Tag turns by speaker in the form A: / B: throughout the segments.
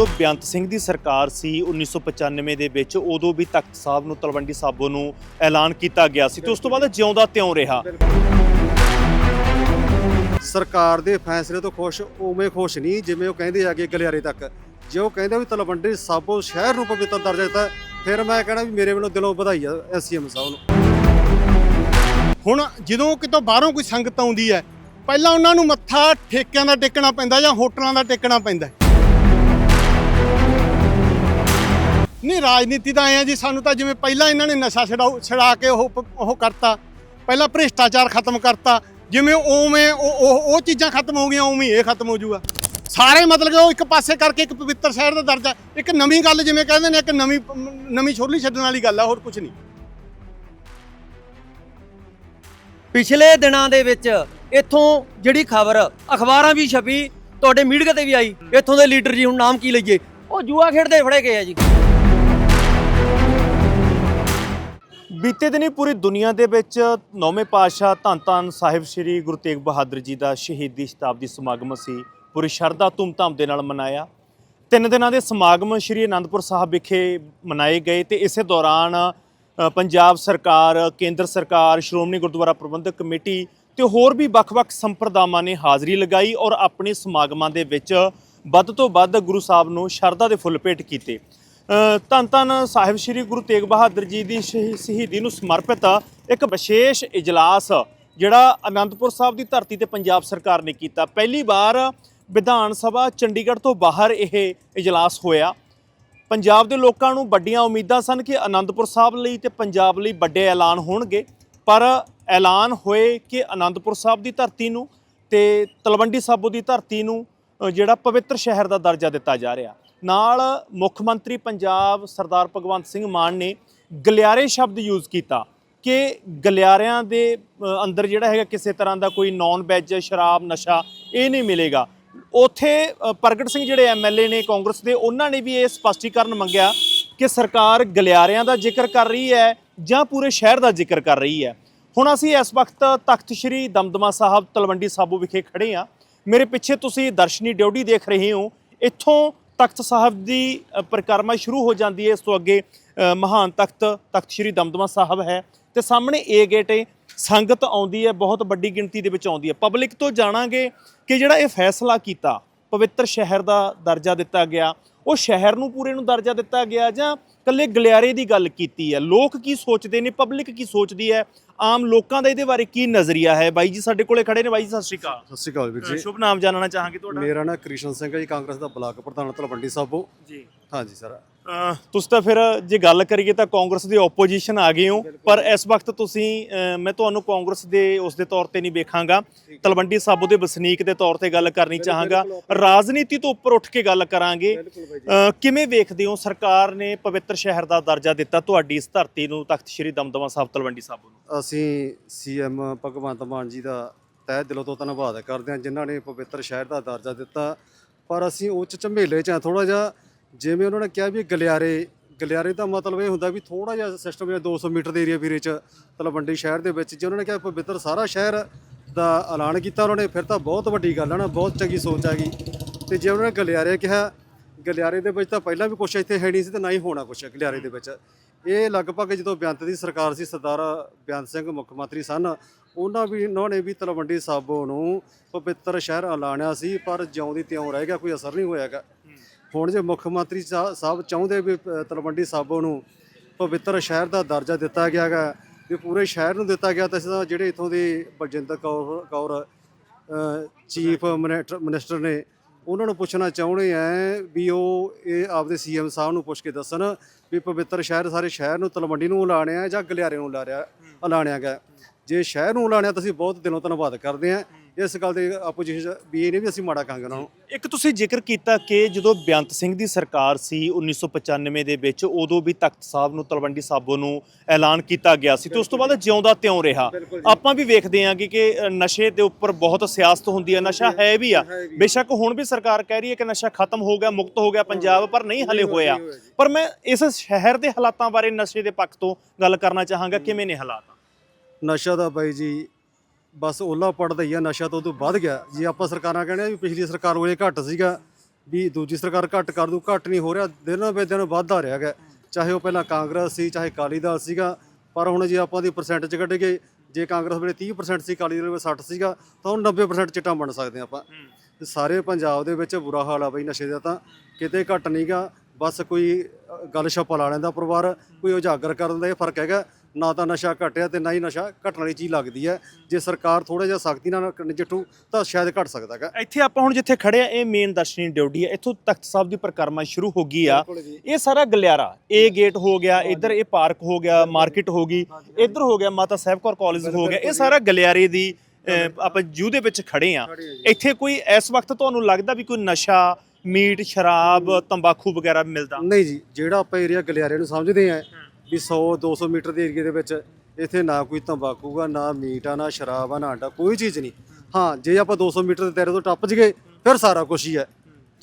A: ਜਦੋਂ ਬੇਅੰਤ ਸਿੰਘ ਦੀ ਸਰਕਾਰ ਸੀ 1995 ਦੇ ਵਿੱਚ ਉਦੋਂ ਵੀ ਤਖਤ ਸਾਹਿਬ ਨੂੰ ਤਲਵੰਡੀ ਸਾਬੋ ਨੂੰ ਐਲਾਨ ਕੀਤਾ ਗਿਆ ਸੀ ਤੇ ਉਸ ਤੋਂ ਬਾਅਦ ਜਿਉਂਦਾ ਤਿਉਂ ਰਿਹਾ।
B: ਸਰਕਾਰ ਦੇ ਫੈਸਲੇ ਤੋਂ ਖੁਸ਼ ਉਵੇਂ ਖੁਸ਼ ਨਹੀਂ ਜਿਵੇਂ ਉਹ ਕਹਿੰਦੇ ਆਗੇ ਗਲਿਆਰੇ ਤੱਕ। ਜੇ ਉਹ ਕਹਿੰਦੇ ਵੀ ਤਲਵੰਡੀ ਸਾਬੋ ਸ਼ਹਿਰ ਨੂੰ ਪਵਿੱਤਰ ਦਰਜਾ ਦਿੱਤਾ ਫਿਰ ਮੈਂ ਕਹਿਣਾ ਵੀ ਮੇਰੇ ਵੱਲੋਂ ਦਿਲੋਂ ਵਧਾਈ ਆ ਐਸਸੀਐਮ ਸਾਹਿਬ ਨੂੰ।
C: ਹੁਣ ਜਦੋਂ ਕਿਤੋਂ ਬਾਹਰੋਂ ਕੋਈ ਸੰਗਤ ਆਉਂਦੀ ਹੈ ਪਹਿਲਾਂ ਉਹਨਾਂ ਨੂੰ ਮੱਥਾ ਠੇਕਿਆਂ ਦਾ ਟੇਕਣਾ ਪੈਂਦਾ ਜਾਂ ਹੋਟਲਾਂ ਦਾ ਟੇਕਣਾ ਪੈਂਦਾ ਨਹੀਂ, ਰਾਜਨੀਤੀ ਤਾਂ ਆਇਆ ਜੀ, ਸਾਨੂੰ ਤਾਂ ਜਿਵੇਂ ਪਹਿਲਾਂ ਇਹਨਾਂ ਨੇ ਨਸ਼ਾ ਛਡਾਊ, ਛਡਾ ਕੇ ਉਹ ਉਹ ਕਰਤਾ, ਪਹਿਲਾਂ ਭ੍ਰਿਸ਼ਟਾਚਾਰ ਖਤਮ ਕਰਤਾ, ਜਿਵੇਂ ਉਵੇਂ ਉਹ ਉਹ ਚੀਜ਼ਾਂ ਖਤਮ ਹੋ ਗਈਆਂ, ਉਵੇਂ ਇਹ ਖਤਮ ਹੋ ਜਾਊਗਾ। ਸਾਰੇ ਮਤਲਬ ਕਿ ਉਹ ਇੱਕ ਪਾਸੇ ਕਰਕੇ ਇੱਕ ਪਵਿੱਤਰ ਸ਼ਹਿਰ ਦਾ ਦਰਜਾ, ਇੱਕ ਨਵੀਂ ਗੱਲ ਜਿਵੇਂ ਕਹਿੰਦੇ ਨੇ, ਇੱਕ ਨਵੀਂ ਨਵੀਂ ਛੋਲੀ ਛੱਡਣ ਵਾਲੀ ਗੱਲ ਆ, ਹੋਰ ਕੁਝ ਨਹੀਂ।
D: ਪਿਛਲੇ ਦਿਨਾਂ ਦੇ ਵਿੱਚ ਇੱਥੋਂ ਜਿਹੜੀ ਖਬਰ, ਅਖਬਾਰਾਂ ਵੀ ਛਪੀ, ਤੁਹਾਡੇ ਮੀਡੀਆ ਤੇ ਵੀ ਆਈ, ਇੱਥੋਂ ਦੇ ਲੀਡਰ ਜੀ, ਹੁਣ ਨਾਮ ਕੀ ਲਈਏ? ਉਹ ਜੂਆ ਖੇਡਦੇ ਫੜੇ ਗਏ ਆ ਜੀ।
A: ਬੀਤੇ ਦਿਨੀ ਪੂਰੀ ਦੁਨੀਆ ਦੇ ਵਿੱਚ ਨੌਵੇਂ ਪਾਤਸ਼ਾਹ ਧੰਨ ਧੰਨ ਸਾਹਿਬ ਸ੍ਰੀ ਗੁਰੂ ਤੇਗ ਬਹਾਦਰ ਜੀ ਦਾ ਸ਼ਹੀਦੀ ਸ਼ਤਾਬਦੀ ਸਮਾਗਮ ਸੀ ਪੂਰੀ ਸ਼ਰਧਾ ਧੂਮਧਾਮ ਦੇ ਨਾਲ ਮਨਾਇਆ। ਤਿੰਨ ਦਿਨਾਂ ਦੇ ਸਮਾਗਮ ਸ੍ਰੀ ਅਨੰਦਪੁਰ ਸਾਹਿਬ ਵਿਖੇ ਮਨਾਏ ਗਏ ਤੇ ਇਸੇ ਦੌਰਾਨ ਪੰਜਾਬ ਸਰਕਾਰ, ਕੇਂਦਰ ਸਰਕਾਰ, ਸ਼੍ਰੋਮਣੀ ਗੁਰਦੁਆਰਾ ਪ੍ਰਬੰਧਕ ਕਮੇਟੀ ਤੇ ਹੋਰ ਵੀ ਵੱਖ-ਵੱਖ ਸੰਪਰਦਾਵਾਂ ਨੇ ਹਾਜ਼ਰੀ ਲਗਾਈ ਔਰ ਆਪਣੇ ਸਮਾਗਮਾਂ ਦੇ ਵਿੱਚ ਵੱਧ ਤੋਂ ਵੱਧ ਗੁਰੂ ਸਾਹਿਬ ਨੂੰ ਸ਼ਰਧਾ ਦੇ ਫੁੱਲ ਭੇਟ ਕੀਤੇ। ਧੰਨ ਧੰਨ ਸਾਹਿਬ ਸ੍ਰੀ ਗੁਰੂ ਤੇਗ ਬਹਾਦਰ ਜੀ ਦੀ ਸ਼ਹੀ- ਸ਼ਹੀਦੀ ਨੂੰ ਸਮਰਪਿਤ ਇੱਕ ਵਿਸ਼ੇਸ਼ ਇਜਲਾਸ ਜਿਹੜਾ ਅਨੰਦਪੁਰ ਸਾਹਿਬ ਦੀ ਧਰਤੀ ਤੇ ਪੰਜਾਬ ਸਰਕਾਰ ਨੇ ਕੀਤਾ। ਪਹਿਲੀ ਵਾਰ ਵਿਧਾਨ ਸਭਾ ਚੰਡੀਗੜ੍ਹ ਤੋਂ ਬਾਹਰ ਇਹ ਇਜਲਾਸ ਹੋਇਆ। ਪੰਜਾਬ ਦੇ ਲੋਕਾਂ ਨੂੰ ਵੱਡੀਆਂ ਉਮੀਦਾਂ ਸਨ ਕਿ ਅਨੰਦਪੁਰ ਸਾਹਿਬ ਲਈ ਤੇ ਪੰਜਾਬ ਲਈ ਵੱਡੇ ਐਲਾਨ ਹੋਣਗੇ, ਪਰ ਐਲਾਨ ਹੋਏ ਕਿ ਅਨੰਦਪੁਰ ਸਾਹਿਬ ਦੀ ਧਰਤੀ ਨੂੰ ਤੇ ਤਲਵੰਡੀ ਸਾਬੋ ਦੀ ਧਰਤੀ ਨੂੰ ਜਿਹੜਾ ਪਵਿੱਤਰ ਸ਼ਹਿਰ ਦਾ ਦਰਜਾ ਦਿੱਤਾ ਜਾ ਰਿਹਾ। ਨਾਲ ਮੁੱਖ ਮੰਤਰੀ ਪੰਜਾਬ ਸਰਦਾਰ ਭਗਵੰਤ ਸਿੰਘ ਮਾਨ ਨੇ ਗਲਿਆਰੇ ਸ਼ਬਦ ਯੂਜ਼ ਕੀਤਾ ਕਿ ਗਲਿਆਰਿਆਂ ਦੇ ਅੰਦਰ ਜਿਹੜਾ ਹੈਗਾ ਕਿਸੇ ਤਰ੍ਹਾਂ ਦਾ ਕੋਈ ਨੌਨ ਵੈਜ ਸ਼ਰਾਬ, ਨਸ਼ਾ, ਇਹ ਨਹੀਂ ਮਿਲੇਗਾ। ਉਥੇ ਪ੍ਰਗਟ ਸਿੰਘ ਜਿਹੜੇ ਐਮਐਲਏ ਨੇ ਕਾਂਗਰਸ ਦੇ, ਉਹਨਾਂ ਨੇ ਵੀ ਇਹ ਸਪਸ਼ਟੀਕਰਨ ਮੰਗਿਆ ਕਿ ਸਰਕਾਰ ਗਲਿਆਰਿਆਂ ਦਾ ਜ਼ਿਕਰ ਕਰ ਰਹੀ ਹੈ ਜਾਂ ਪੂਰੇ ਸ਼ਹਿਰ ਦਾ ਜ਼ਿਕਰ ਕਰ ਰਹੀ ਹੈ। ਹੁਣ ਅਸੀਂ ਇਸ ਵਕਤ ਤਖਤ ਸ੍ਰੀ ਦਮਦਮਾ ਸਾਹਿਬ ਤਲਵੰਡੀ ਸਾਬੋ ਵਿਖੇ ਖੜੇ ਹਾਂ। ਮੇਰੇ ਪਿੱਛੇ ਤੁਸੀਂ ਦਰਸ਼ਨੀ ਡਿਊਟੀ ਦੇਖ ਰਹੇ ਹੋ। ਇੱਥੋਂ ਤਖਤ ਸਾਹਿਬ ਦੀ ਅ, ਪਰਿਕਰਮਾ ਸ਼ੁਰੂ ਹੋ ਜਾਂਦੀ ਹੈ ਇਸ ਤੋਂ ਅੱਗੇ ਮਹਾਨ ਤਖਤ ਤਖਤ ਸ੍ਰੀ ਦਮਦਮਾ ਸਾਹਿਬ ਹੈ। ਤੇ ਸਾਹਮਣੇ ਏ ਗੇਟ ਹੈ ਸੰਗਤ ਆਉਂਦੀ ਹੈ ਬਹੁਤ ਵੱਡੀ ਗਿਣਤੀ ਦੇ ਵਿੱਚ ਆਉਂਦੀ ਹੈ। ਪਬਲਿਕ ਤੋਂ ਜਾਣਾਂਗੇ ਕਿ ਜਿਹੜਾ ਇਹ ਫੈਸਲਾ ਕੀਤਾ ਪਵਿੱਤਰ ਸ਼ਹਿਰ ਦਾ ਦਰਜਾ ਦਿੱਤਾ ਗਿਆ। ਉਹ ਸ਼ਹਿਰ ਨੂੰ ਪੂਰੇ ਨੂੰ ਦਰਜਾ ਦਿੱਤਾ ਗਿਆ ਜਾਂ ਕੱਲੇ ਗਲਿਆਰੇ ਦੀ ਗੱਲ ਕੀਤੀ ਹੈ? ਲੋਕ ਕੀ ਸੋਚਦੇ ਨੇ? ਪਬਲਿਕ ਕੀ ਸੋਚਦੀ ਹੈ? ਆਮ ਲੋਕਾਂ ਦਾ ਇਹਦੇ ਬਾਰੇ ਕੀ ਨਜ਼ਰੀਆ ਹੈ? ਬਾਈ ਜੀ ਸਾਡੇ ਕੋਲੇ ਖੜੇ ਨੇ। ਬਾਈ ਜੀ ਸਤਿ ਸ਼੍ਰੀ ਅਕਾਲ।
B: ਸਤਿ ਸ਼੍ਰੀ ਅਕਾਲ ਵੀਰ ਜੀ।
A: ਸ਼ੁਭ ਨਾਮ ਜਾਣਨਾ ਚਾਹਾਂਗੇ ਤੁਹਾਡਾ?
B: ਮੇਰਾ ਨਾਮ ਕ੍ਰਿਸ਼ਨ ਸਿੰਘ ਹੈ ਜੀ ਕਾਂਗਰਸ ਦਾ ਬਲਾਕ ਪ੍ਰਧਾਨ ਤਲਵੰਡੀ ਸਾਬੋ।
A: ਜੀ।
B: ਹਾਂਜੀ ਸਰ।
A: ਤੁਸੀਂ ਤਾਂ ਫਿਰ ਜੇ ਗੱਲ ਕਰੀਏ ਤਾਂ ਕਾਂਗਰਸ ਦੇ ਆਪੋਜੀਸ਼ਨ ਆ ਗਏ ਹੋ। ਪਰ ਇਸ ਵਕਤ ਤੁਸੀਂ ਮੈਂ ਤੁਹਾਨੂੰ ਕਾਂਗਰਸ ਦੇ ਉਸ ਦੇ ਤੌਰ ਤੇ ਨਹੀਂ ਵੇਖਾਂਗਾ। ਤਲਵੰਡੀ ਸਾਬੋ ਦੇ ਵਸਨੀਕ ਦੇ ਤੌਰ ਤੇ ਗੱਲ ਕਰਨੀ ਚਾਹਾਂਗਾ। ਰਾਜਨੀਤੀ ਤੋਂ ਉੱਪਰ ਉੱਠ ਕੇ ਗੱਲ ਕਰਾਂਗੇ। ਕਿਵੇਂ ਵੇਖਦੇ ਹੋ? ਸਰਕਾਰ ਨੇ ਪਵਿੱਤਰ ਸ਼ਹਿਰ ਦਾ ਦਰਜਾ ਦਿੱਤਾ। ਤੁਹਾਡੀ ਇਸ ਧਰਤੀ ਨੂੰ ਤਖਤ ਸ੍ਰੀ ਦਮਦਮਾ ਸਾਹਿਬ ਤਲਵੰਡੀ ਸਾਬੋ ਨੂੰ।
B: ਅਸੀਂ ਸੀਐਮ ਭਗਵੰਤ ਮਾਨ ਜੀ ਦਾ ਤਹਿ ਦਿਲੋਂ ਤੋਂ ਧੰਨਵਾਦ ਕਰਦੇ ਹਾਂ ਜਿਨ੍ਹਾਂ ਨੇ ਪਵਿੱਤਰ ਸ਼ਹਿਰ ਦਾ ਦਰਜਾ ਦਿੱਤਾ। ਪਰ ਅਸੀਂ ਉੱਚ ਝੰਬੇਲੇ 'ਚ ਥੋੜਾ ਜਿਹਾ ਜਿਵੇਂ ਉਹਨਾਂ ਨੇ ਕਿਹਾ ਵੀ ਗਲਿਆਰੇ ਗਲਿਆਰੇ ਦਾ ਮਤਲਬ ਇਹ ਹੁੰਦਾ ਵੀ ਥੋੜਾ ਜਿਹਾ ਸਿਸਟਮ ਜਿਹਾ 200 ਮੀਟਰ ਦੇ ਏਰੀਆ ਵੀਰੇ 'ਚ ਤਲਵੰਡੀ ਸ਼ਹਿਰ ਦੇ ਵਿੱਚ, ਜੇ ਉਹਨਾਂ ਨੇ ਕਿਹਾ ਪਵਿੱਤਰ ਸਾਰਾ ਸ਼ਹਿਰ ਦਾ ਐਲਾਨ ਕੀਤਾ ਉਹਨਾਂ ਨੇ, ਫਿਰ ਤਾਂ ਬਹੁਤ ਵੱਡੀ ਗੱਲ ਹੈ ਨਾ, ਬਹੁਤ ਚੰਗੀ ਸੋਚ ਆ ਗਈ। ਤੇ ਜੇ ਉਹਨਾਂ ਨੇ ਗਲਿਆਰੇ ਕਿਹਾ, ਗਲਿਆਰੇ ਦੇ ਵਿੱਚ ਤਾਂ ਪਹਿਲਾਂ ਵੀ ਕੁਛ ਇੱਥੇ ਹੈ ਨਹੀਂ ਸੀ ਤੇ ਨਾ ਹੀ ਹੋਣਾ ਕੁਛ ਗਲਿਆਰੇ ਦੇ ਵਿੱਚ। ਇਹ ਲਗਭਗ ਜਦੋਂ ਬੇਅੰਤ ਦੀ ਸਰਕਾਰ ਸੀ, ਸਰਦਾਰ ਬੇਅੰਤ ਸਿੰਘ ਮੁੱਖ ਮੰਤਰੀ ਸਨ, ਉਹਨਾਂ ਵੀ, ਉਹਨਾਂ ਨੇ ਵੀ ਤਲਵੰਡੀ ਸਾਬੋ ਨੂੰ ਪਵਿੱਤਰ ਸ਼ਹਿਰ ਐਲਾਨਿਆ ਸੀ, ਪਰ ਜਿਉਂ ਦੀ ਤਿਉਂ ਰਹਿ ਗਿਆ, ਕੋਈ ਅਸਰ ਨਹੀਂ ਹੋਇਆਗਾ ਹੁਣ ਜੇ ਮੁੱਖ ਮੰਤਰੀ ਸਾ- ਸਾਹਿਬ ਚਾਹੁੰਦੇ ਵੀ ਪ- ਤਲਵੰਡੀ ਸਾਬੋ ਨੂੰ ਪਵਿੱਤਰ ਸ਼ਹਿਰ ਦਾ ਦਰਜਾ ਦਿੱਤਾ ਗਿਆ ਗਾ ਵੀ ਪੂਰੇ ਸ਼ਹਿਰ ਨੂੰ ਦਿੱਤਾ ਗਿਆ, ਤਾਂ ਅਸੀਂ ਤਾਂ ਜਿਹੜੇ ਇਥੋਂ ਦੇ ਬਲਜਿੰਦਰ ਕੌਰ ਕੌਰ ਚੀਫ ਮਿਨਿਸਟਰ ਨੇ, ਉਹਨਾਂ ਨੂੰ ਪੁੱਛਣਾ ਚਾਹੁੰਦੇ ਆ ਵੀ ਉਹ, ਇਹ ਆਪਦੇ ਸੀਐਮ ਸਾਹਿਬ ਨੂੰ ਪੁੱਛ ਕੇ ਦੱਸਣ ਵੀ ਪਵਿੱਤਰ ਸ਼ਹਿਰ ਸਾਰੇ ਸ਼ਹਿਰ ਨੂੰ ਤਲਵੰਡੀ ਨੂੰ ਐਲਾਣਿਆ ਜਾਂ ਗਲਿਆਰੇ ਨੂੰ ਐਲਾਣਿਆ ਐਲਾਣਿਆ ਗਿਆ। ਜੇ ਸ਼ਹਿਰ ਨੂੰ ਐਲਾਣਿਆ ਤਾਂ ਅਸੀਂ ਬਹੁਤ ਦਿਲੋਂ ਧੰਨਵਾਦ ਕਰਦੇ ਹਾਂ ਇਸ ਗੱਲ ਦੇ ਆਪੋਜੀਸ਼ਨ ਵੀ ਇਹ ਨਹੀਂ ਵੀ ਅਸੀਂ ਮਾੜਾ ਕਹਾਂਗੇ ਉਹਨਾਂ ਨੂੰ।
A: ਇੱਕ ਤੁਸੀਂ ਜ਼ਿਕਰ ਕੀਤਾ ਕਿ ਜਦੋਂ ਬੇਅੰਤ ਸਿੰਘ ਦੀ ਸਰਕਾਰ ਸੀ 1995 ਦੇ ਵਿੱਚ ਉਦੋਂ ਵੀ ਤਖਤ ਸਾਹਿਬ ਨੂੰ ਤਲਵੰਡੀ ਸਾਬੋ ਨੂੰ ਐਲਾਨ ਕੀਤਾ ਗਿਆ ਸੀ ਤੇ ਉਸ ਤੋਂ ਬਾਅਦ ਜਿਉਂਦਾ ਤਿਉਂ ਰਿਹਾ। ਆਪਾਂ ਵੀ ਵੇਖਦੇ ਹਾਂ ਕਿ ਨਸ਼ੇ ਦੇ ਉੱਪਰ ਬਹੁਤ ਸਿਆਸਤ ਹੁੰਦੀ ਹੈ ਨਸ਼ਾ ਹੈ ਵੀ ਆ। ਬੇਸ਼ੱਕ ਹੁਣ ਵੀ ਸਰਕਾਰ ਕਹਿ ਰਹੀ ਹੈ ਕਿ ਨਸ਼ਾ ਖਤਮ ਹੋ ਗਿਆ ਮੁਕਤ ਹੋ ਗਿਆ ਪੰਜਾਬ ਪਰ ਨਹੀਂ ਹਲੇ ਹੋਇਆ। ਪਰ ਮੈਂ ਇਸ ਸ਼ਹਿਰ ਦੇ ਹਾਲਾਤਾਂ ਬਾਰੇ ਨਸ਼ੇ ਦੇ ਪੱਖ ਤੋਂ ਗੱਲ ਕਰਨਾ ਚਾਹਾਂਗਾ ਕਿਵੇਂ ਨੇ ਹਾਲਾਤ?
B: ਨਸ਼ਾ ਦਾ ਬਾਈ ਜੀ ਬਸ ਓਲਾ ਪੜਦਾ ਹੀ ਆ ਨਸ਼ਾ ਤੋਂ ਉਦੋਂ ਵੱਧ ਗਿਆ। ਜੇ ਆਪਾਂ ਸਰਕਾਰਾਂ ਕਹਿੰਦੇ ਆ ਵੀ ਪਿਛਲੀ ਸਰਕਾਰ ਵੇਲੇ ਘੱਟ ਸੀਗਾ ਵੀ ਦੂਜੀ ਸਰਕਾਰ ਘੱਟ ਕਰ ਦੂ ਘੱਟ ਨਹੀਂ ਹੋ ਰਿਹਾ ਦਿਨੋਂ ਬੇ ਦਿਨ ਵੱਧਦਾ ਰਿਹਾ ਹੈਗਾ। ਚਾਹੇ ਉਹ ਪਹਿਲਾਂ ਕਾਂਗਰਸ ਸੀ ਚਾਹੇ ਅਕਾਲੀ ਦਲ ਸੀਗਾ ਪਰ ਹੁਣ ਜੇ ਆਪਾਂ ਦੀ ਪਰਸੈਂਟੇਜ ਕੱਢੀਏ ਜੇ ਕਾਂਗਰਸ ਵੇਲੇ 30% ਸੀ ਅਕਾਲੀ ਦਲ ਵੇਲੇ 60 ਸੀਗਾ ਤਾਂ ਹੁਣ 90% ਚਿੱਟਾ ਬਣ ਸਕਦੇ ਆਪਾਂ। ਤੇ ਸਾਰੇ ਪੰਜਾਬ ਦੇ ਵਿੱਚ ਬੁਰਾ ਹਾਲ ਆ ਬਈ ਨਸ਼ੇ ਦਾ ਤਾਂ ਕਿਤੇ ਘੱਟ ਨਹੀਂਗਾ ਬਸ ਕੋਈ ਗੱਲ ਛੱਪਾ ਲਾ ਲੈਂਦਾ ਪਰਿਵਾਰ ਕੋਈ ਉਜਾਗਰ ਕਰਨ ਦਾ ਇਹ ਫ਼ਰਕ ਹੈਗਾ। ਨਾ ਤਾਂ ਨਸ਼ਾ ਘਟਿਆ ਤੇ ਨਾ ਹੀ ਨਸ਼ਾ ਘਟਣ ਵਾਲੀ ਚੀਜ਼ ਲੱਗਦੀ ਹੈ। ਜੇ ਸਰਕਾਰ ਥੋੜਾ ਜਿਹਾ ਸਖਤੀ ਨਾਲ ਨਜਿੱਠੂ ਤਾਂ ਸ਼ਾਇਦ ਘਟ ਸਕਦਾ ਹੈਗਾ।
A: ਇੱਥੇ ਆਪਾਂ ਹੁਣ ਜਿੱਥੇ ਖੜੇ ਆ ਇਹ ਮੇਨ ਦਰਸ਼ਨੀ ਡਿਊਟੀ ਹੈ। ਇੱਥੋਂ ਤਖਤ ਸਾਹਿਬ ਦੀ ਪਰਿਕਰਮਾ ਸ਼ੁਰੂ ਹੋ ਗਈ ਆ। ਇਹ ਸਾਰਾ ਗਲਿਆਰਾ ਇਹ ਗੇਟ ਹੋ ਗਿਆ ਇੱਧਰ ਇਹ ਪਾਰਕ ਹੋ ਗਿਆ ਮਾਰਕੀਟ ਹੋ ਗਈ ਇੱਧਰ ਹੋ ਗਿਆ ਮਾਤਾ ਸਾਹਿਬ ਕੌਰ ਕਾਲਜ ਹੋ ਗਿਆ। ਇਹ ਸਾਰਾ ਗਲਿਆਰੇ ਦੀ ਆਪਾਂ ਜੂ ਦੇ ਵਿੱਚ ਖੜੇ ਆ। ਇੱਥੇ ਕੋਈ ਇਸ ਵਕਤ ਤੁਹਾਨੂੰ ਲੱਗਦਾ ਵੀ ਕੋਈ ਨਸ਼ਾ ਮੀਟ ਸ਼ਰਾਬ ਤੰਬਾਕੂ ਵਗੈਰਾ ਮਿਲਦਾ?
B: ਨਹੀਂ ਜੀ ਜਿਹੜਾ ਆਪਾਂ ਏਰੀਆ ਗਲਿਆਰੇ ਨੂੰ ਸਮਝਦੇ ਆ ਵੀ 100 200 ਮੀਟਰ ਦੇ ਏਰੀਏ ਦੇ ਵਿੱਚ ਇੱਥੇ ਨਾ ਕੋਈ ਤੰਬਾਕੂ ਆ ਨਾ ਮੀਟ ਆ ਨਾ ਸ਼ਰਾਬ ਆ ਨਾ ਆਂਡਾ ਕੋਈ ਚੀਜ਼ ਨਹੀਂ। ਹਾਂ ਜੇ ਆਪਾਂ 200 ਮੀਟਰ ਦੇ ਦਾਇਰੇ ਤੋਂ ਟੱਪ ਜਗੇ ਫਿਰ ਸਾਰਾ ਕੁਝ ਹੀ ਹੈ।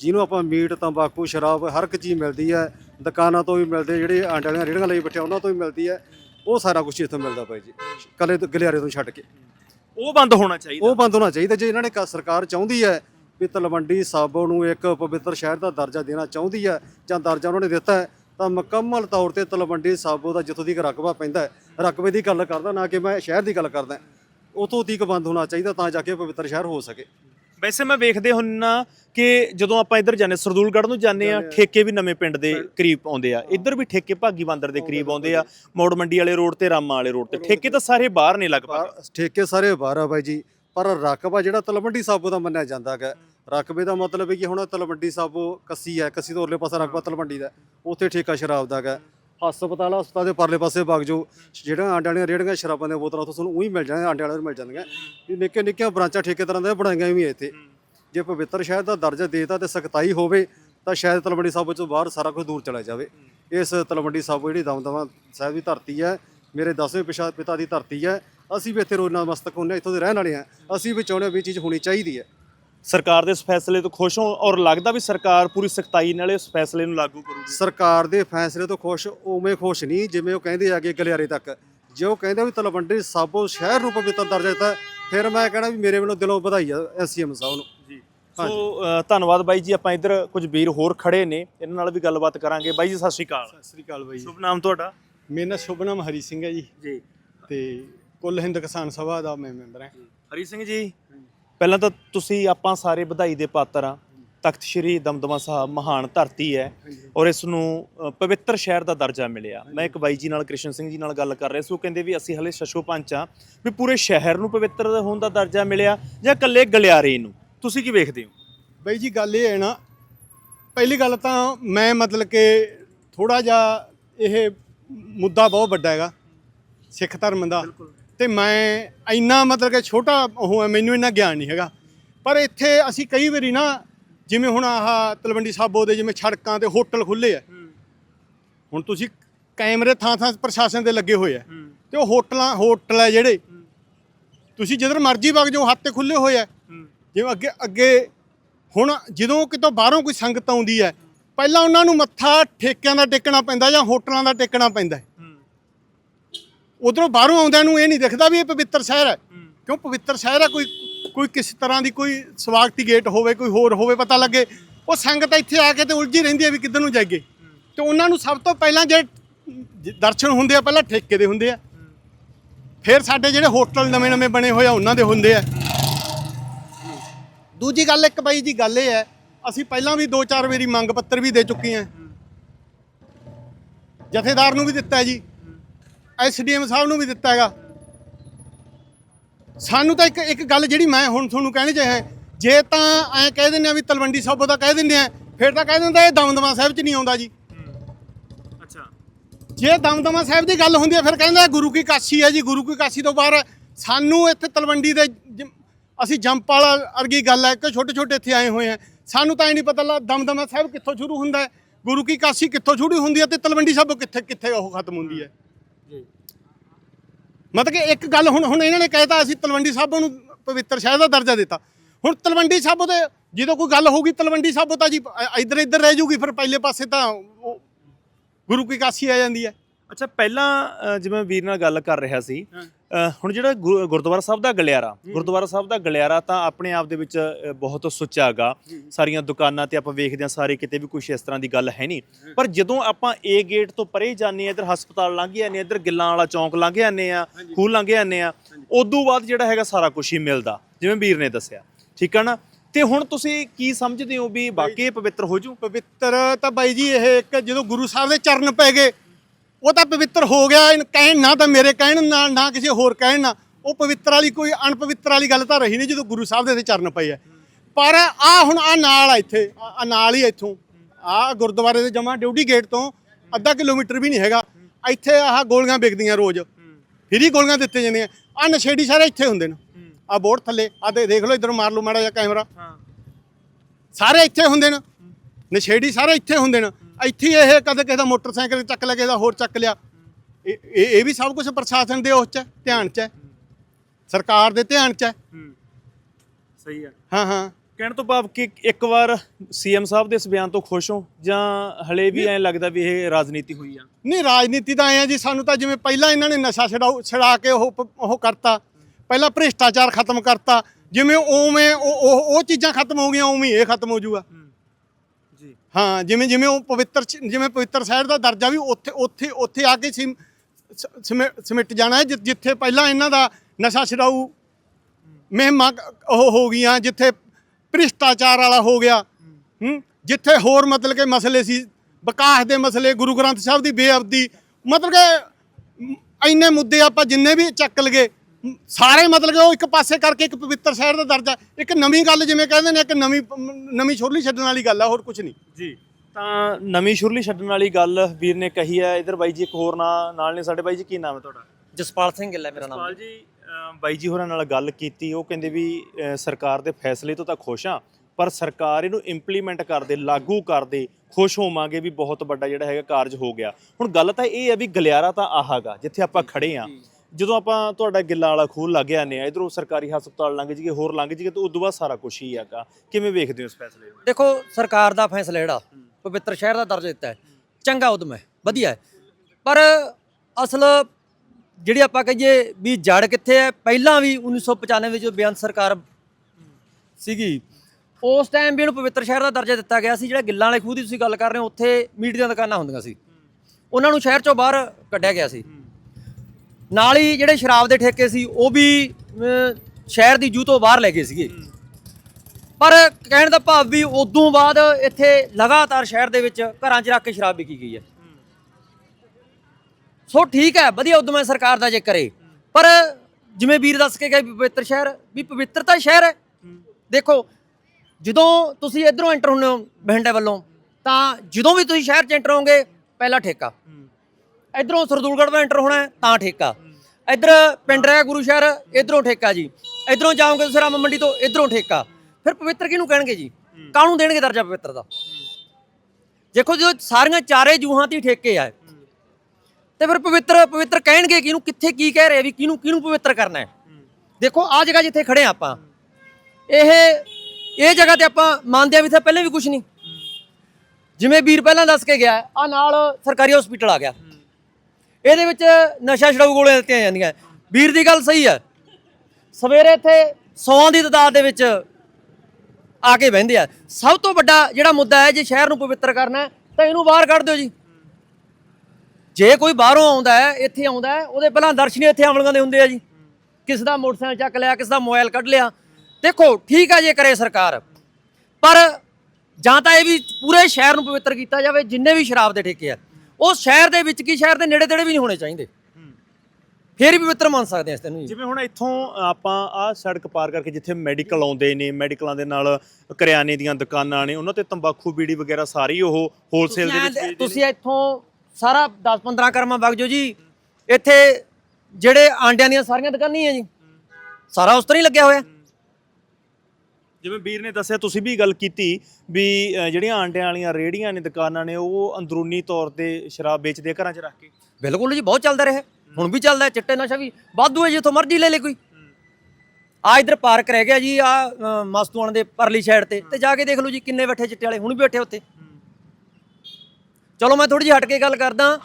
B: ਜਿਹਨੂੰ ਆਪਾਂ ਮੀਟ ਤੰਬਾਕੂ ਸ਼ਰਾਬ ਹਰ ਇੱਕ ਚੀਜ਼ ਮਿਲਦੀ ਹੈ ਦੁਕਾਨਾਂ ਤੋਂ ਵੀ ਮਿਲਦੇ ਜਿਹੜੇ ਆਂਡੇ ਵਾਲੀਆਂ ਰੇਹੜੀਆਂ ਲਈ ਬੈਠੇ ਉਹਨਾਂ ਤੋਂ ਵੀ ਮਿਲਦੀ ਹੈ। ਉਹ ਸਾਰਾ ਕੁਝ ਇੱਥੋਂ ਮਿਲਦਾ ਭਾਈ ਜੀ ਕੱਲੇ ਤੋਂ ਗਲਿਆਰੇ ਤੋਂ ਛੱਡ ਕੇ।
A: ਉਹ ਬੰਦ ਹੋਣਾ ਚਾਹੀਦਾ।
B: ਉਹ ਬੰਦ ਹੋਣਾ ਚਾਹੀਦਾ ਜੇ ਇਹਨਾਂ ਨੇ ਸਰਕਾਰ ਚਾਹੁੰਦੀ ਹੈ ਵੀ ਤਲਵੰਡੀ ਸਾਬੋ ਨੂੰ ਇੱਕ ਪਵਿੱਤਰ ਸ਼ਹਿਰ ਦਾ ਦਰਜਾ ਦੇਣਾ ਚਾਹੁੰਦੀ ਹੈ ਜਾਂ ਦਰਜਾ ਉਹਨਾਂ ਨੇ ਦਿੱਤਾ ਹੈ ਤਾਂ ਮੁਕੰਮਲ ਤੌਰ ਤੇ ਤਲਵੰਡੀ ਸਾਬੋ ਦਾ ਜਿੱਥੋਂ ਦੀ ਰਕਬਾ ਪੈਂਦਾ ਹੈ ਰਕਬੇ ਦੀ ਗੱਲ ਕਰਦਾ ਨਾ ਕਿ ਮੈਂ ਸ਼ਹਿਰ ਦੀ ਗੱਲ ਕਰਦਾ ਉਥੋਂ ਤੀਕ ਬੰਦ ਹੋਣਾ ਚਾਹੀਦਾ ਤਾਂ ਜਾ ਕੇ ਪਵਿੱਤਰ ਸ਼ਹਿਰ ਹੋ ਸਕੇ।
A: ਵੈਸੇ ਮੈਂ ਵੇਖਦੇ ਹੁੰਨਾ ਕਿ ਜਦੋਂ ਆਪਾਂ ਇੱਧਰ ਜਾਂਦੇ ਸਰਦੂਲਗੜ੍ਹ ਨੂੰ ਜਾਂਦੇ ਆ ਠੇਕੇ ਵੀ ਨਵੇਂ ਪਿੰਡ ਦੇ ਕਰੀਬ ਆਉਂਦੇ ਆ। ਇੱਧਰ ਵੀ ਠੇਕੇ ਭਾਗੀ ਬਾਂਦਰ ਦੇ ਕਰੀਬ ਆਉਂਦੇ ਆ ਮੋੜ ਮੰਡੀ ਵਾਲੇ ਰੋਡ ਤੇ ਰਾਮਾ ਵਾਲੇ ਰੋਡ ਤੇ। ਠੇਕੇ ਤਾਂ। ਸਾਰੇ ਬਾਹਰ ਨੇ ਲਗਭਗ।
B: ਠੇਕੇ ਸਾਰੇ ਬਾਹਰ ਆ ਬਾਈ ਜੀ। ਪਰ ਰਕਬਾ ਜਿਹੜਾ ਤਲਵੰਡੀ ਸਾਬੋ ਦਾ ਮੰਨਿਆ ਜਾਂਦਾ ਹੈ ਰਕਬੇ ਦਾ ਮਤਲਬ ਹੈ ਕਿ ਹੁਣ ਤਲਵੰਡੀ ਸਾਬੋ ਕੱਸੀ ਹੈ, ਕੱਸੀ ਤੋਂ ਉਰਲੇ ਪਾਸੇ ਰਕਬਾ ਤਲਵੰਡੀ ਦਾ ਉੱਥੇ ਠੇਕਾ ਸ਼ਰਾਬ ਦਾ ਹੈ ਹਸਪਤਾਲ ਹਸਪਤਾਲ ਦੇ ਪਰਲੇ ਪਾਸੇ ਵਗ ਜੋ ਜਿਹੜਾ ਆਂਡਿਆਂ ਵਾਲੀਆਂ ਰੇੜੀਆਂ ਸ਼ਰਾਬਾਂ ਦੀਆਂ ਬੋਤਲਾਂ ਉੱਥੋਂ ਤੁਹਾਨੂੰ ਉਹੀ ਮਿਲ ਜਾਣਗੀਆਂ, ਆਂਡਿਆਂ ਵਾਲੀਆਂ ਮਿਲ ਜਾਣਗੀਆਂ। ਇਹ ਨਿੱਕੇ ਨਿੱਕੀਆਂ ਬ੍ਰਾਂਚਾਂ ਠੇਕੇਦਾਰਾਂ ਦੀਆਂ ਬਣਾਈਆਂ ਵੀ ਇੱਥੇ। ਜੇ ਪਵਿੱਤਰ ਸ਼ਹਿਰ ਦਾ ਦਰਜਾ ਦੇਤਾ ਤੇ ਸਖਤਾਈ ਹੋਵੇ, ਤਾਂ ਸ਼ਾਇਦ ਤਲਵੰਡੀ ਸਾਬੋ ਤੋਂ ਬਾਹਰ ਸਾਰਾ ਕੁਝ ਦੂਰ ਚਲਾ ਜਾਵੇ। ਇਸ ਤਲਵੰਡੀ ਸਾਬੋ ਜਿਹੜੀ ਦਮਦਮਾ ਸਾਹਿਬ ਦੀ ਧਰਤੀ ਹੈ, ਮੇਰੇ ਦਸਵੇਂ ਪਿਛਾ ਪਿਤਾ ਦੀ ਧਰਤੀ ਹੈ ਅਸੀਂ ਵੀ ਇੱਥੇ ਰੋਣਾ ਮਸਤਕ ਹੁੰਨੇ ਇੱਥੋਂ ਦੇ ਰਹਿਣ ਵਾਲੇ ਹਾਂ। ਅਸੀਂ ਵੀ ਚਾਹੁੰਦੇ ਹਾਂ ਵੀ ਇਹ ਚੀਜ਼ ਹੋਣੀ ਚਾਹੀਦੀ ਹੈ।
A: ਸਰਕਾਰ ਦੇ ਇਸ ਫੈਸਲੇ ਤੋਂ ਖੁਸ਼ ਹੋ ਔਰ ਲੱਗਦਾ ਵੀ ਸਰਕਾਰ ਪੂਰੀ ਸਖਤਾਈ ਨਾਲ ਇਸ ਫੈਸਲੇ ਨੂੰ ਲਾਗੂ ਕਰੂਗੀ।
B: ਸਰਕਾਰ ਦੇ ਫੈਸਲੇ ਤੋਂ ਖੁਸ਼ ਉਵੇਂ ਖੁਸ਼ ਨਹੀਂ ਜਿਵੇਂ ਉਹ ਕਹਿੰਦੇ ਆਗੇ ਗਲਿਆਰੇ ਤੱਕ। ਜੇ ਉਹ ਕਹਿੰਦੇ ਵੀ ਤਲਵੰਡੀ ਸਾਬੋ ਸ਼ਹਿਰ ਨੂੰ ਪਵਿੱਤਰ ਦਰਜਾ ਦਿੱਤਾ ਫਿਰ ਮੈਂ ਕਹਿਣਾ ਵੀ ਮੇਰੇ ਵੱਲੋਂ ਦਿਲੋਂ ਵਧਾਈ ਆ ਐਸਸੀਐਮ ਸਾਹਿਬ ਨੂੰ।
A: ਜੀ। ਸੋ ਧੰਨਵਾਦ ਬਾਈ ਜੀ ਆਪਾਂ ਇੱਧਰ ਕੁਝ ਵੀਰ ਹੋਰ ਖੜੇ ਨੇ ਇਹਨਾਂ ਨਾਲ ਵੀ ਗੱਲਬਾਤ ਕਰਾਂਗੇ। ਬਾਈ ਜੀ ਸਤਿ ਸ਼੍ਰੀ ਅਕਾਲ।
C: ਸਤਿ ਸ੍ਰੀ ਅਕਾਲ ਬਾਈ
A: ਸ਼ੁਭ ਨਾਮ ਤੁਹਾਡਾ?
C: ਮੇਰਾ ਨਾਮ ਹਰੀ ਸਿੰਘ ਹੈ ਜੀ।
A: ਜੀ।
C: ਤੇ ਕੁੱਲ ਹਿੰਦ ਕਿਸਾਨ ਸਭਾ ਦਾ ਮੈਂ ਮੈਂਬਰ ਹਾਂ।
A: ਹਰੀ ਸਿੰਘ ਜੀ। ਪਹਿਲਾਂ ਤਾਂ ਤੁਸੀਂ ਆਪਾਂ ਸਾਰੇ ਵਧਾਈ ਦੇ ਪਾਤਰ ਆ ਤਖਤ ਸ੍ਰੀ ਦਮਦਮਾ ਸਾਹਿਬ ਮਹਾਨ ਧਰਤੀ ਹੈ ਔਰ ਇਸ ਨੂੰ ਪਵਿੱਤਰ ਸ਼ਹਿਰ ਦਾ ਦਰਜਾ ਮਿਲਿਆ। ਮੈਂ ਇੱਕ ਬਾਈ ਜੀ ਨਾਲ ਕ੍ਰਿਸ਼ਨ ਸਿੰਘ ਜੀ ਨਾਲ ਗੱਲ ਕਰ ਰਿਹਾ ਸੀ। ਉਹ ਕਹਿੰਦੇ ਵੀ ਅਸੀਂ ਹਲੇ ਸ਼ਸ਼ੋ ਪੰਚ ਆ ਵੀ ਪੂਰੇ ਸ਼ਹਿਰ ਨੂੰ ਪਵਿੱਤਰ ਹੋਣ ਦਾ ਦਰਜਾ ਮਿਲਿਆ ਜਾਂ ਇਕੱਲੇ ਗਲਿਆਰੇ ਨੂੰ। ਤੁਸੀਂ ਕੀ ਵੇਖਦੇ ਹੋ?
C: ਬਈ ਜੀ ਗੱਲ ਇਹ ਹੈ ਨਾ ਪਹਿਲੀ ਗੱਲ ਤਾਂ ਮੈਂ ਮਤਲਬ ਕਿ ਥੋੜਾ ਜਿਹਾ ਇਹ ਮੁੱਦਾ ਬਹੁਤ ਵੱਡਾ ਹੈਗਾ ਸਿੱਖ ਧਰਮ ਦਾ। ਤੇ ਮੈਂ ਇੰਨਾ ਮਤਲਬ ਕਿ ਛੋਟਾ ਉਹ ਹੈ ਮੈਨੂੰ ਇੰਨਾ ਗਿਆਨ ਨਹੀਂ ਹੈਗਾ। ਪਰ ਇੱਥੇ ਅਸੀਂ ਕਈ ਵਾਰੀ ਨਾ ਜਿਵੇਂ ਹੁਣ ਆਹ ਤਲਵੰਡੀ ਸਾਬੋ ਦੇ ਜਿਵੇਂ ਸੜਕਾਂ ਤੇ ਹੋਟਲ ਖੁੱਲੇ ਆ। ਹੁਣ ਤੁਸੀਂ ਕੈਮਰੇ ਥਾਂ ਥਾਂ ਪ੍ਰਸ਼ਾਸਨ ਦੇ ਲੱਗੇ ਹੋਏ ਆ। ਤੇ ਉਹ ਹੋਟਲਾਂ ਹੋਟਲ ਹੈ ਜਿਹੜੇ। ਤੁਸੀਂ ਜਿੱਧਰ ਮਰਜ਼ੀ ਵਗ ਜਾਓ ਹੱਥ ਤੇ ਖੁੱਲੇ ਹੋਏ ਆ। ਜਿਵੇਂ ਅੱਗੇ ਅੱਗੇ ਹੁਣ ਜਦੋਂ ਕਿਤੋਂ ਬਾਹਰੋਂ ਕੋਈ ਸੰਗਤ ਆਉਂਦੀ ਹੈ। ਪਹਿਲਾਂ ਉਹਨਾਂ ਨੂੰ ਮੱਥਾ ਠੇਕਿਆਂ ਦਾ ਟੇਕਣਾ ਪੈਂਦਾ ਜਾਂ ਹੋਟਲਾਂ ਦਾ ਟੇਕਣਾ ਪੈਂਦਾ। ਉਧਰੋਂ ਬਾਹਰੋਂ ਆਉਂਦਿਆਂ ਨੂੰ ਇਹ ਨਹੀਂ ਦਿਖਦਾ ਵੀ ਇਹ ਪਵਿੱਤਰ ਸ਼ਹਿਰ ਹੈ। ਕਿਉਂ ਪਵਿੱਤਰ ਸ਼ਹਿਰ ਹੈ? ਕੋਈ ਕੋਈ ਕਿਸ ਤਰ੍ਹਾਂ ਦੀ ਕੋਈ ਸਵਾਗਤੀ ਗੇਟ ਹੋਵੇ ਕੋਈ ਹੋਰ ਹੋਵੇ ਪਤਾ ਲੱਗੇ। ਉਹ ਸੰਗਤ ਇੱਥੇ ਆ ਕੇ ਤੇ ਉਲਝੀ ਰਹਿੰਦੀ ਹੈ ਵੀ ਕਿੱਧਰ ਨੂੰ ਜਾਈਏ। ਤੇ ਉਹਨਾਂ ਨੂੰ ਸਭ ਤੋਂ ਪਹਿਲਾਂ ਜੇ ਦਰਸ਼ਨ ਹੁੰਦੇ ਆ ਪਹਿਲਾਂ ਠੇਕੇ ਦੇ ਹੁੰਦੇ ਆ। ਫਿਰ ਸਾਡੇ ਜਿਹੜੇ ਹੋਟਲ ਨਵੇਂ-ਨਵੇਂ ਬਣੇ ਹੋਏ ਆ ਉਹਨਾਂ ਦੇ ਹੁੰਦੇ ਆ। ਦੂਜੀ ਗੱਲ ਇੱਕ ਬਾਈ ਜੀ ਗੱਲ ਇਹ ਹੈ ਅਸੀਂ ਪਹਿਲਾਂ ਵੀ ਦੋ ਚਾਰ ਵਾਰੀ ਮੰਗ ਪੱਤਰ ਵੀ ਦੇ ਚੁੱਕੇ ਹਾਂ। ਜਥੇਦਾਰ ਨੂੰ ਵੀ ਦਿੱਤਾ ਜੀ। ਐਸਡੀਐਮ ਸਾਹਿਬ ਨੂੰ ਵੀ ਦਿੱਤਾ ਹੈਗਾ। ਸਾਨੂੰ ਤਾਂ ਇੱਕ ਇੱਕ ਗੱਲ ਜਿਹੜੀ ਮੈਂ ਹੁਣ ਤੁਹਾਨੂੰ ਕਹਿਣੀ ਚਾਹਾਂ ਜੇ ਤਾਂ ਐਂ ਕਹਿ ਦਿੰਦੇ ਆ ਵੀ ਤਲਵੰਡੀ ਸਾਬੋ ਦਾ ਕਹਿ ਦਿੰਦੇ ਆ ਫਿਰ ਤਾਂ ਕਹਿ ਦਿੰਦਾ ਇਹ ਦਮਦਮਾ ਸਾਹਿਬ 'ਚ ਨਹੀਂ ਆਉਂਦਾ ਜੀ।
A: ਅੱਛਾ।
C: ਜੇ ਦਮਦਮਾ ਸਾਹਿਬ ਦੀ ਗੱਲ ਹੁੰਦੀ ਹੈ ਫਿਰ ਕਹਿੰਦਾ ਗੁਰੂ ਕੀ ਕਾਸ਼ੀ ਹੈ ਜੀ ਗੁਰੂ ਕੀ ਕਾਸ਼ੀ ਤੋਂ ਬਾਹਰ। ਸਾਨੂੰ ਇੱਥੇ ਤਲਵੰਡੀ ਦੇ ਅਸੀਂ ਜੰਪ ਵਾਲਾ ਅਰਗੀ ਗੱਲ ਹੈ ਕਿ ਛੋਟੇ ਛੋਟੇ ਇੱਥੇ ਆਏ ਹੋਏ ਆ। ਸਾਨੂੰ ਤਾਂ ਇਹ ਨਹੀਂ ਪਤਾ ਲੱਗ ਦਮਦਮਾ ਸਾਹਿਬ ਕਿੱਥੋਂ ਸ਼ੁਰੂ ਹੁੰਦਾ ਹੈ ਗੁਰੂ ਕੀ ਕਾਸ਼ੀ ਕਿੱਥੋਂ ਸ਼ੁਰੂ ਹੁੰਦੀ ਹੈ ਤੇ ਤਲਵੰਡੀ ਸਾਹਿਬ ਕਿੱਥੇ ਕਿੱਥੇ ਉਹ ਖਤਮ ਹੁੰਦੀ ਹੈ। ਮਤਲਬ ਕਿ ਇੱਕ ਗੱਲ ਹੁਣ ਹੁਣ ਇਹਨਾਂ ਨੇ ਕਹਿਤਾ ਅਸੀਂ ਤਲਵੰਡੀ ਸਾਬੋ ਨੂੰ ਪਵਿੱਤਰ ਸ਼ਹਿਰ ਦਾ ਦਰਜਾ ਦਿੱਤਾ। ਹੁਣ ਤਲਵੰਡੀ ਸਾਬੋ ਦੇ ਜਦੋਂ ਕੋਈ ਗੱਲ ਹੋਊਗੀ ਤਲਵੰਡੀ ਸਾਬੋ ਤਾਂ ਜੀ ਇੱਧਰ ਇੱਧਰ ਰਹਿ ਜੂਗੀ ਫਿਰ ਪਹਿਲੇ ਪਾਸੇ ਤਾਂ ਉਹ ਗੁਰੂ ਕੀ ਕਾਸ਼ੀ ਆ ਜਾਂਦੀ ਹੈ।
A: ਅੱਛਾ ਪਹਿਲਾਂ ਜਿਵੇਂ ਵੀਰ ਨਾਲ ਗੱਲ ਕਰ ਰਿਹਾ ਸੀ ਹੁਣ ਜਿਹੜਾ ਗੁ- ਗੁਰਦੁਆਰਾ ਸਾਹਿਬ ਦਾ ਗਲਿਆਰਾ ਗੁਰਦੁਆਰਾ ਸਾਹਿਬ ਦਾ ਗਲਿਆਰਾ ਤਾਂ ਆਪਣੇ ਆਪ ਦੇ ਵਿੱਚ ਅ, ਬਹੁਤ ਸੁੱਚਾ ਹੈਗਾ ਸਾਰੀਆਂ ਦੁਕਾਨਾਂ ਤੇ ਆਪਾਂ ਵੇਖਦੇ ਹਾਂ ਸਾਰੇ ਕਿਤੇ ਵੀ ਕੁਝ ਇਸ ਤਰ੍ਹਾਂ ਦੀ ਗੱਲ ਹੈ ਨਹੀਂ। ਪਰ ਜਦੋਂ ਆਪਾਂ ਏ ਗੇਟ ਤੋਂ ਪਰੇ ਜਾਂਦੇ ਆ ਇੱਧਰ ਹਸਪਤਾਲ ਲੰਘ ਜਾਂਦੇ ਆ ਇੱਧਰ ਗਿੱਲਾਂ ਵਾਲਾ ਚੌਂਕ ਲੰਘ ਜਾਂਦੇ ਆ ਖੂਹ ਲੰਘ ਜਾਂਦੇ ਆ ਉਦੋਂ ਬਾਅਦ ਜਿਹੜਾ ਹੈਗਾ ਸਾਰਾ ਕੁਝ ਹੀ ਮਿਲਦਾ ਜਿਵੇਂ ਵੀਰ ਨੇ ਦੱਸਿਆ। ਠੀਕ ਹੈ ਨਾ? ਤੇ ਹੁਣ ਤੁਸੀਂ ਕੀ ਸਮਝਦੇ ਹੋ ਵੀ ਵਾਕਈ ਇਹ ਪਵਿੱਤਰ ਹੋ ਜੂ?
C: ਪਵਿੱਤਰ ਤਾਂ ਬਾਈ ਜੀ ਇਹ ਇੱਕ ਜਦੋਂ ਗੁਰੂ ਸਾਹਿਬ ਦੇ ਚਰਨ ਪੈ ਗਏ ਉਹ ਤਾਂ ਪਵਿੱਤਰ ਹੋ ਗਿਆ ਇਹਨ- ਕਹਿਣ ਨਾ ਤਾਂ ਮੇਰੇ ਕਹਿਣ ਨਾ ਨਾ ਕਿਸੇ ਹੋਰ ਕਹਿਣ ਨਾ। ਉਹ ਪਵਿੱਤਰ ਵਾਲੀ ਕੋਈ ਅਣਪਵਿੱਤਰ ਵਾਲੀ ਗੱਲ ਤਾਂ ਰਹੀ ਨਹੀਂ ਜਦੋਂ ਗੁਰੂ ਸਾਹਿਬ ਦੇ ਤੇ ਚਰਨ ਪਏ ਆ। ਪਰ ਆ ਹੁਣ ਆ ਨਾਲ ਆ ਇੱਥੇ ਆ ਨਾਲ ਹੀ ਇੱਥੋਂ। ਆ ਗੁਰਦੁਆਰੇ ਦੇ ਜਮਾ ਡਿਊਟੀ ਗੇਟ ਤੋਂ ਅੱਧਾ ਕਿਲੋਮੀਟਰ ਵੀ ਨਹੀਂ ਹੈਗਾ। ਇੱਥੇ ਆਹ ਗੋਲੀਆਂ ਵਿਕਦੀਆਂ ਰੋਜ਼। ਫਰੀ ਗੋਲੀਆਂ ਦਿੱਤੇ ਜਾਂਦੀਆਂ। ਆ ਨਸ਼ੇੜੀ ਸਾਰੇ ਇੱਥੇ ਹੁੰਦੇ ਨੇ। ਆ ਬੋਰਡ ਥੱਲੇ ਆ ਦੇ ਦੇਖ ਲਓ ਇਧਰ ਮਾਰ ਲਓ ਮਾੜਾ ਜਿਹਾ ਕੈਮਰਾ। ਸਾਰੇ ਇੱਥੇ ਹੁੰਦੇ ਨੇ। ਨਸ਼ੇੜੀ ਸਾਰੇ ਇੱਥੇ ਹੁੰਦੇ ਨੇ। ਇੱਥੇ ਇਹ ਕਦੇ ਕਿਸੇ ਦਾ ਮੋਟਰਸਾਈਕਲ ਚੱਕ ਲਿਆ ਕਿਸੇ ਦਾ ਹੋਰ ਚੱਕ ਲਿਆ। ਇਹ ਇਹ ਵੀ ਸਭ ਕੁਝ ਪ੍ਰਸ਼ਾਸਨ ਦੇ ਉਸ ਚ ਧਿਆਨ ਚ ਹੈ। ਸਰਕਾਰ ਦੇ ਧਿਆਨ ਚ ਹੈ।
A: ਸਹੀ ਹੈ।
C: ਹਾਂ ਹਾਂ।
A: ਕਹਿਣ ਤੋਂ ਭਾਵ ਕਿ ਇੱਕ ਵਾਰ ਸੀਐਮ ਸਾਹਿਬ ਦੇ ਇਸ ਬਿਆਨ ਤੋਂ ਖੁਸ਼ ਹੋ ਜਾਂ ਹਲੇ ਵੀ ਐਂ ਲੱਗਦਾ ਵੀ ਇਹ ਰਾਜਨੀਤੀ ਹੋਈ ਆ?
C: ਨਹੀਂ ਰਾਜਨੀਤੀ ਤਾਂ ਐ ਜੀ ਸਾਨੂੰ ਤਾਂ ਜਿਵੇਂ ਪਹਿਲਾਂ ਇਹਨਾਂ ਨੇ ਨਸ਼ਾ ਛਡਾਊ ਛਡਾ ਕੇ ਉਹ ਉਹ ਕਰਤਾ। ਪਹਿਲਾਂ ਭ੍ਰਿਸ਼ਟਾਚਾਰ ਖਤਮ ਕਰਤਾ। ਜਿਵੇਂ ਉਵੇਂ ਉਹ ਉਹ ਚੀਜ਼ਾਂ ਖਤਮ ਹੋ ਗਈਆਂ ਉਵੇਂ ਇਹ ਖਤਮ ਹੋ ਜਾਊਗਾ।
A: ਜੀ
C: ਹਾਂ ਜਿਵੇਂ ਜਿਵੇਂ ਉਹ ਪਵਿੱਤਰ ਚ- ਜਿਵੇਂ ਪਵਿੱਤਰ ਸ਼ਹਿਰ ਦਾ ਦਰਜਾ ਵੀ ਉੱਥੇ ਉੱਥੇ ਉੱਥੇ ਆ ਕੇ ਸਿਮ- ਸ- ਸਮਿ- ਸਿਮਟ ਜਾਣਾ ਹੈ ਜਿ- ਜਿੱਥੇ ਪਹਿਲਾਂ ਇਹਨਾਂ ਦਾ ਨਸ਼ਾ ਛਡਾਊ ਮਹਿਮਾ ਉਹ ਹੋ ਗਈਆਂ ਜਿੱਥੇ ਭ੍ਰਿਸ਼ਟਾਚਾਰ ਵਾਲਾ ਹੋ ਗਿਆ ਹੂੰ ਜਿੱਥੇ ਹੋਰ ਮਤਲਬ ਕਿ ਮਸਲੇ ਸੀ ਵਿਕਾਸ ਦੇ ਮਸਲੇ ਗੁਰੂ ਗ੍ਰੰਥ ਸਾਹਿਬ ਦੀ ਬੇਅਬਦੀ ਮਤਲਬ ਕਿ ਮ, ਇੰਨੇ ਮੁੱਦੇ ਆਪਾਂ ਜਿੰਨੇ ਵੀ ਚੱਕ ਲਗੇ ਸਾਰੇ ਮਤਲਬ ਕਿ ਉਹ ਇੱਕ ਪਾਸੇ ਕਰਕੇ ਇੱਕ ਪਵਿੱਤਰ ਸ਼ਹਿਰ ਦਾ ਦਰਜਾ ਇੱਕ ਨਵੀਂ ਗੱਲ ਜਿਵੇਂ ਕਹਿੰਦੇ ਨੇ ਇੱਕ ਨਵੀਂ ਨਵੀਂ ਛੋਰਲੀ ਛੱਡਣ ਵਾਲੀ ਗੱਲ ਆ ਹੋਰ ਕੁਝ ਨਹੀਂ।
A: ਜੀ ਤਾਂ ਨਵੀਂ ਸ਼ੁਰਲੀ ਛੱਡਣ ਵਾਲੀ ਗੱਲ ਵੀਰ ਨੇ ਕਹੀ ਹੈ ਇਧਰ ਬਾਈ ਜੀ ਇੱਕ ਹੋਰ ਨਾਂ ਨਾਲ ਨੇ ਸਾਡੇ ਬਾਈ ਜੀ ਕੀ ਨਾਮ ਹੈ ਤੁਹਾਡਾ?
D: ਜਸਪਾਲ ਸਿੰਘ ਗਿੱਲ ਹੈ ਮੇਰਾ ਨਾਮ।
A: ਪਾਲ ਜੀ ਬਾਈ ਜੀ ਹੋਰਾਂ ਨਾਲ ਗੱਲ ਕੀਤੀ ਉਹ ਕਹਿੰਦੇ ਵੀ ਸਰਕਾਰ ਦੇ ਫੈਸਲੇ ਤੋਂ ਤਾਂ ਖੁਸ਼ ਹਾਂ ਪਰ ਸਰਕਾਰ ਇਹਨੂੰ ਇੰਪਲੀਮੈਂਟ ਕਰਦੇ ਲਾਗੂ ਕਰਦੇ ਖੁਸ਼ ਹੋਵਾਂਗੇ ਵੀ ਬਹੁਤ ਵੱਡਾ ਜਿਹੜਾ ਹੈਗਾ ਕਾਰਜ ਹੋ ਗਿਆ। ਹੁਣ ਗੱਲ ਤਾਂ ਇਹ ਹੈ ਵੀ ਗਲਿਆਰਾ ਤਾਂ ਆਹਾਗਾ ਜਿੱਥੇ ਆਪਾਂ ਖੜੇ ਆ। ਜਦੋਂ ਆਪਾਂ ਤੁਹਾਡਾ ਗਿੱਲਾ ਵਾਲਾ ਖੂਹ ਲੱਗ ਜਾਂਦੇ ਆ, ਇਧਰੋਂ ਸਰਕਾਰੀ ਹਸਪਤਾਲ ਲੰਘ ਜੀਏ ਹੋਰ ਲੰਘ ਜੀਏ ਤਾਂ ਉਦੋਂ ਬਾਅਦ ਸਾਰਾ ਕੁਝ ਹੀ ਹੈਗਾ ਕਿਵੇਂ ਵੇਖਦੇ ਹੋ ਇਸ ਫੈਸਲੇ ਨੂੰ?
D: ਦੇਖੋ, ਸਰਕਾਰ ਦਾ ਫੈਸਲਾ ਜਿਹੜਾ, ਪਵਿੱਤਰ ਸ਼ਹਿਰ ਦਾ ਦਰਜਾ ਦਿੱਤਾ ਹੈ। ਚੰਗਾ ਉਦਮ ਹੈ, ਵਧੀਆ ਹੈ। ਪਰ ਅਸਲ ਜਿਹੜੀ ਆਪਾਂ ਕਹੀਏ ਵੀ ਜੜ ਕਿੱਥੇ ਹੈ, ਪਹਿਲਾਂ ਵੀ 1995 ਵਿੱਚ ਜੋ ਬੇਅੰਤ ਸਰਕਾਰ ਸੀਗੀ, ਉਸ ਟਾਈਮ ਵੀ ਇਹਨੂੰ ਪਵਿੱਤਰ ਸ਼ਹਿਰ ਦਾ ਦਰਜਾ ਦਿੱਤਾ ਗਿਆ ਸੀ, ਜਿਹੜਾ ਗਿੱਲਾਂ ਵਾਲੇ ਖੂਹ ਦੀ ਤੁਸੀਂ ਗੱਲ ਕਰ ਰਹੇ ਹੋ, ਉੱਥੇ ਮੀਟ ਦੀਆਂ ਦੁਕਾਨਾਂ ਹੁੰਦੀਆਂ ਸੀ। ਉਹਨਾਂ ਨੂੰ ਸ਼ਹਿਰ ਚੋਂ ਬਾਹਰ ਕੱਢਿਆ ਗਿਆ ਸੀ। ਨਾਲ ਹੀ ਜਿਹੜੇ ਸ਼ਰਾਬ ਦੇ ਠੇਕੇ ਸੀ ਉਹ ਵੀ ਸ਼ਹਿਰ ਦੀ ਜੂ ਤੋਂ ਬਾਹਰ ਲੈ ਗਏ ਸੀਗੇ। ਪਰ ਕਹਿਣ ਦਾ ਭਾਵ ਵੀ ਉਦੋਂ ਬਾਅਦ ਇੱਥੇ ਲਗਾਤਾਰ ਸ਼ਹਿਰ ਦੇ ਵਿੱਚ ਘਰਾਂ 'ਚ ਰੱਖ ਕੇ ਸ਼ਰਾਬ ਵਿਕੀ ਗਈ ਹੈ। ਸੋ ਠੀਕ ਹੈ ਵਧੀਆ ਉਦਮ ਹੈ ਸਰਕਾਰ ਦਾ ਜੇ ਕਰੇ। ਪਰ ਜਿਵੇਂ ਵੀਰ ਦੱਸ ਕੇ ਗਏ ਪਵਿੱਤਰ ਸ਼ਹਿਰ ਵੀ ਪਵਿੱਤਰਤਾ ਸ਼ਹਿਰ ਹੈ। ਦੇਖੋ ਜਦੋਂ ਤੁਸੀਂ ਇਧਰੋਂ ਐਂਟਰ ਹੁੰਦੇ ਹੋ ਬਹਿੰਡੇ ਵੱਲੋਂ ਤਾਂ ਜਦੋਂ ਵੀ ਤੁਸੀਂ ਸ਼ਹਿਰ 'ਚ ਐਂਟਰ ਹੋਗੇ ਪਹਿਲਾ ਠੇਕਾ। ਇਧਰੋਂ ਸਰਦੂਲਗੜ੍ਹ ਤੋਂ ਐਂਟਰ ਹੋਣਾ ਤਾਂ ਠੇਕਾ। ਇਧਰ ਪਿੰਡ ਰਹਿ ਗੁਰੂ ਸ਼ਹਿਰ ਇਧਰੋਂ ਠੇਕਾ ਜੀ। ਇਧਰੋਂ ਜਾਓਗੇ ਤੁਸੀਂ ਰਾਮ ਮੰਡੀ ਤੋਂ ਇਧਰੋਂ ਠੇਕਾ। ਫਿਰ ਪਵਿੱਤਰ ਕਿਹਨੂੰ ਕਹਿਣਗੇ ਜੀ? ਕਾਹਨੂੰ ਦੇਣਗੇ ਦਰਜਾ ਪਵਿੱਤਰ ਦਾ? ਦੇਖੋ ਜੋ ਸਾਰੀਆਂ ਚਾਰੇ ਜੂਹਾਂ ਤੇ ਠੇਕੇ ਆ। ਤੇ ਫਿਰ ਪਵਿੱਤਰ ਪਵਿੱਤਰ ਕਹਿਣਗੇ ਕਿਹਨੂੰ? ਕਿੱਥੇ ਕੀ ਕਹਿ ਰਹੇ ਵੀ ਕਿਹਨੂੰ ਕਿਹਨੂੰ ਪਵਿੱਤਰ ਕਰਨਾ ਹੈ? ਦੇਖੋ ਆ ਜਗ੍ਹਾ ਜਿੱਥੇ ਖੜੇ ਆ ਆਪਾਂ ਇਹ ਇਹ ਜਗ੍ਹਾ ਤੇ ਆਪਾਂ ਮੰਨਦੇ ਆ ਵੀ ਇੱਥੇ ਪਹਿਲਾਂ ਵੀ ਕੁਝ ਨਹੀਂ। ਜਿਵੇਂ ਵੀਰ ਪਹਿਲਾਂ ਦੱਸ ਕੇ ਗਿਆ ਆ ਨਾਲ ਸਰਕਾਰੀ ਹਸਪੀਟਲ ਆ ਗਿਆ। ਇਹਦੇ ਵਿੱਚ ਨਸ਼ਾ ਛਡਾਊ ਗੋਲੀਆਂ ਦਿੱਤੀਆਂ ਜਾਂਦੀਆਂ। ਵੀਰ ਦੀ ਗੱਲ ਸਹੀ ਹੈ ਸਵੇਰੇ ਇੱਥੇ ਸੌਆਂ ਦੀ ਤਾਦਾਦ ਦੇ ਵਿੱਚ ਆ ਕੇ ਬਹਿੰਦੇ ਆ। ਸਭ ਤੋਂ ਵੱਡਾ ਜਿਹੜਾ ਮੁੱਦਾ ਹੈ, ਜੇ ਸ਼ਹਿਰ ਨੂੰ ਪਵਿੱਤਰ ਕਰਨਾ ਤਾਂ ਇਹਨੂੰ ਬਾਹਰ ਕੱਢ ਦਿਓ ਜੀ। ਜੇ ਕੋਈ ਬਾਹਰੋਂ ਆਉਂਦਾ ਹੈ, ਇੱਥੇ ਆਉਂਦਾ ਹੈ, ਉਹਦੇ ਪਹਿਲਾਂ ਦਰਸ਼ਨੀ ਇੱਥੇ ਅਮਲੀਆਂ ਦੇ ਹੁੰਦੇ ਆ ਜੀ। ਕਿਸ ਦਾ ਮੋਟਰਸਾਈਕਲ ਚੱਕ ਲਿਆ, ਕਿਸ ਦਾ ਮੋਬਾਈਲ ਕੱਢ ਲਿਆ। ਦੇਖੋ, ਠੀਕ ਆ ਜੇ ਕਰੇ ਸਰਕਾਰ, ਪਰ ਜਾਂ ਤਾਂ ਇਹ ਵੀ ਪੂਰੇ ਸ਼ਹਿਰ ਨੂੰ ਪਵਿੱਤਰ ਕੀਤਾ ਜਾਵੇ, ਜਿੰਨੇ ਵੀ ਸ਼ਰਾਬ ਦੇ ਠੇਕੇ ਆ। ਉਹ ਸ਼ਹਿਰ ਦੇ ਵਿੱਚ ਕੀ ਸ਼ਹਿਰ ਦੇ ਨੇੜੇ ਤੇੜੇ ਵੀ ਨਹੀਂ ਹੋਣੇ ਚਾਹੀਦੇ। ਫੇਰ ਹੀ ਪਵਿੱਤਰ ਮੰਨ ਸਕਦੇ ਆ ਇਸ ਤੈਨੂੰ ਜੀ।
A: ਜਿਵੇਂ ਹੁਣ ਇੱਥੋਂ ਆਪਾਂ ਆਹ ਸੜਕ ਪਾਰ ਕਰਕੇ ਜਿੱਥੇ ਮੈਡੀਕਲ ਆਉਂਦੇ ਨੇ ਮੈਡੀਕਲਾਂ ਦੇ ਨਾਲ ਕਰਿਆਨੇ ਦੀਆਂ ਦੁਕਾਨਾਂ ਨੇ ਉਹਨਾਂ ਤੇ ਤੰਬਾਕੂ ਬੀੜੀ ਵਗੈਰਾ ਸਾਰੀ ਉਹ ਹੋਲਸੇਲ ਦੇ ਵਿੱਚ
D: ਤੁਸੀਂ ਇੱਥੋਂ ਸਾਰਾ 10 15 ਕਰਮਾਂ ਵਗ ਜਾਓ ਜੀ। ਇੱਥੇ ਜਿਹੜੇ ਆਂਡਿਆਂ ਦੀਆਂ ਸਾਰੀਆਂ ਦੁਕਾਨਾਂ ਹੀ ਆ ਜੀ। ਸਾਰਾ ਉਸ ਤਰ੍ਹਾਂ ਹੀ ਲੱਗਿਆ ਹੋਇਆ।
A: ਜਿਵੇਂ ਵੀਰ ਨੇ ਦੱਸਿਆ ਤੁਸੀਂ ਵੀ ਗੱਲ ਕੀਤੀ ਵੀ ਅ, ਜਿਹੜੀਆਂ ਆਂਡਿਆਂ ਵਾਲੀਆਂ ਰੇੜੀਆਂ ਨੇ ਦੁਕਾਨਾਂ ਨੇ ਉਹ ਅੰਦਰੂਨੀ ਤੌਰ ਤੇ ਸ਼ਰਾਬ ਵੇਚਦੇ ਆ ਘਰਾਂ 'ਚ ਰੱਖ ਕੇ।
D: ਬਿਲਕੁਲ ਜੀ ਬਹੁਤ ਚੱਲਦਾ ਰਿਹਾ। ਹੁਣ ਵੀ ਚੱਲਦਾ ਹੈ, ਚਿੱਟੇ ਨਸ਼ਾ ਵੀ। ਵਾਧੂ ਹੈ ਜਿੱਥੋਂ ਮਰਜ਼ੀ ਲੈ ਲੈ ਕੋਈ। ਆ ਇਧਰ ਪਾਰਕ ਰਹਿ ਗਿਆ ਜੀ ਆ ਮਸਤੂਆਣ ਦੇ ਪਰਲੀ ਸਾਈਡ ਤੇ। ਤੇ ਜਾ ਕੇ ਦੇਖ ਲਓ ਜੀ ਕਿੰਨੇ ਬੈਠੇ ਚਿੱਟੇ ਵਾਲੇ ਹੁਣ ਵੀ ਬੈਠੇ ਉੱਥੇ। ਚਲੋ ਮੈਂ ਥੋੜੀ ਜਿਹੀ ਹਟ ਕੇ ਗੱਲ ਕਰਦਾ।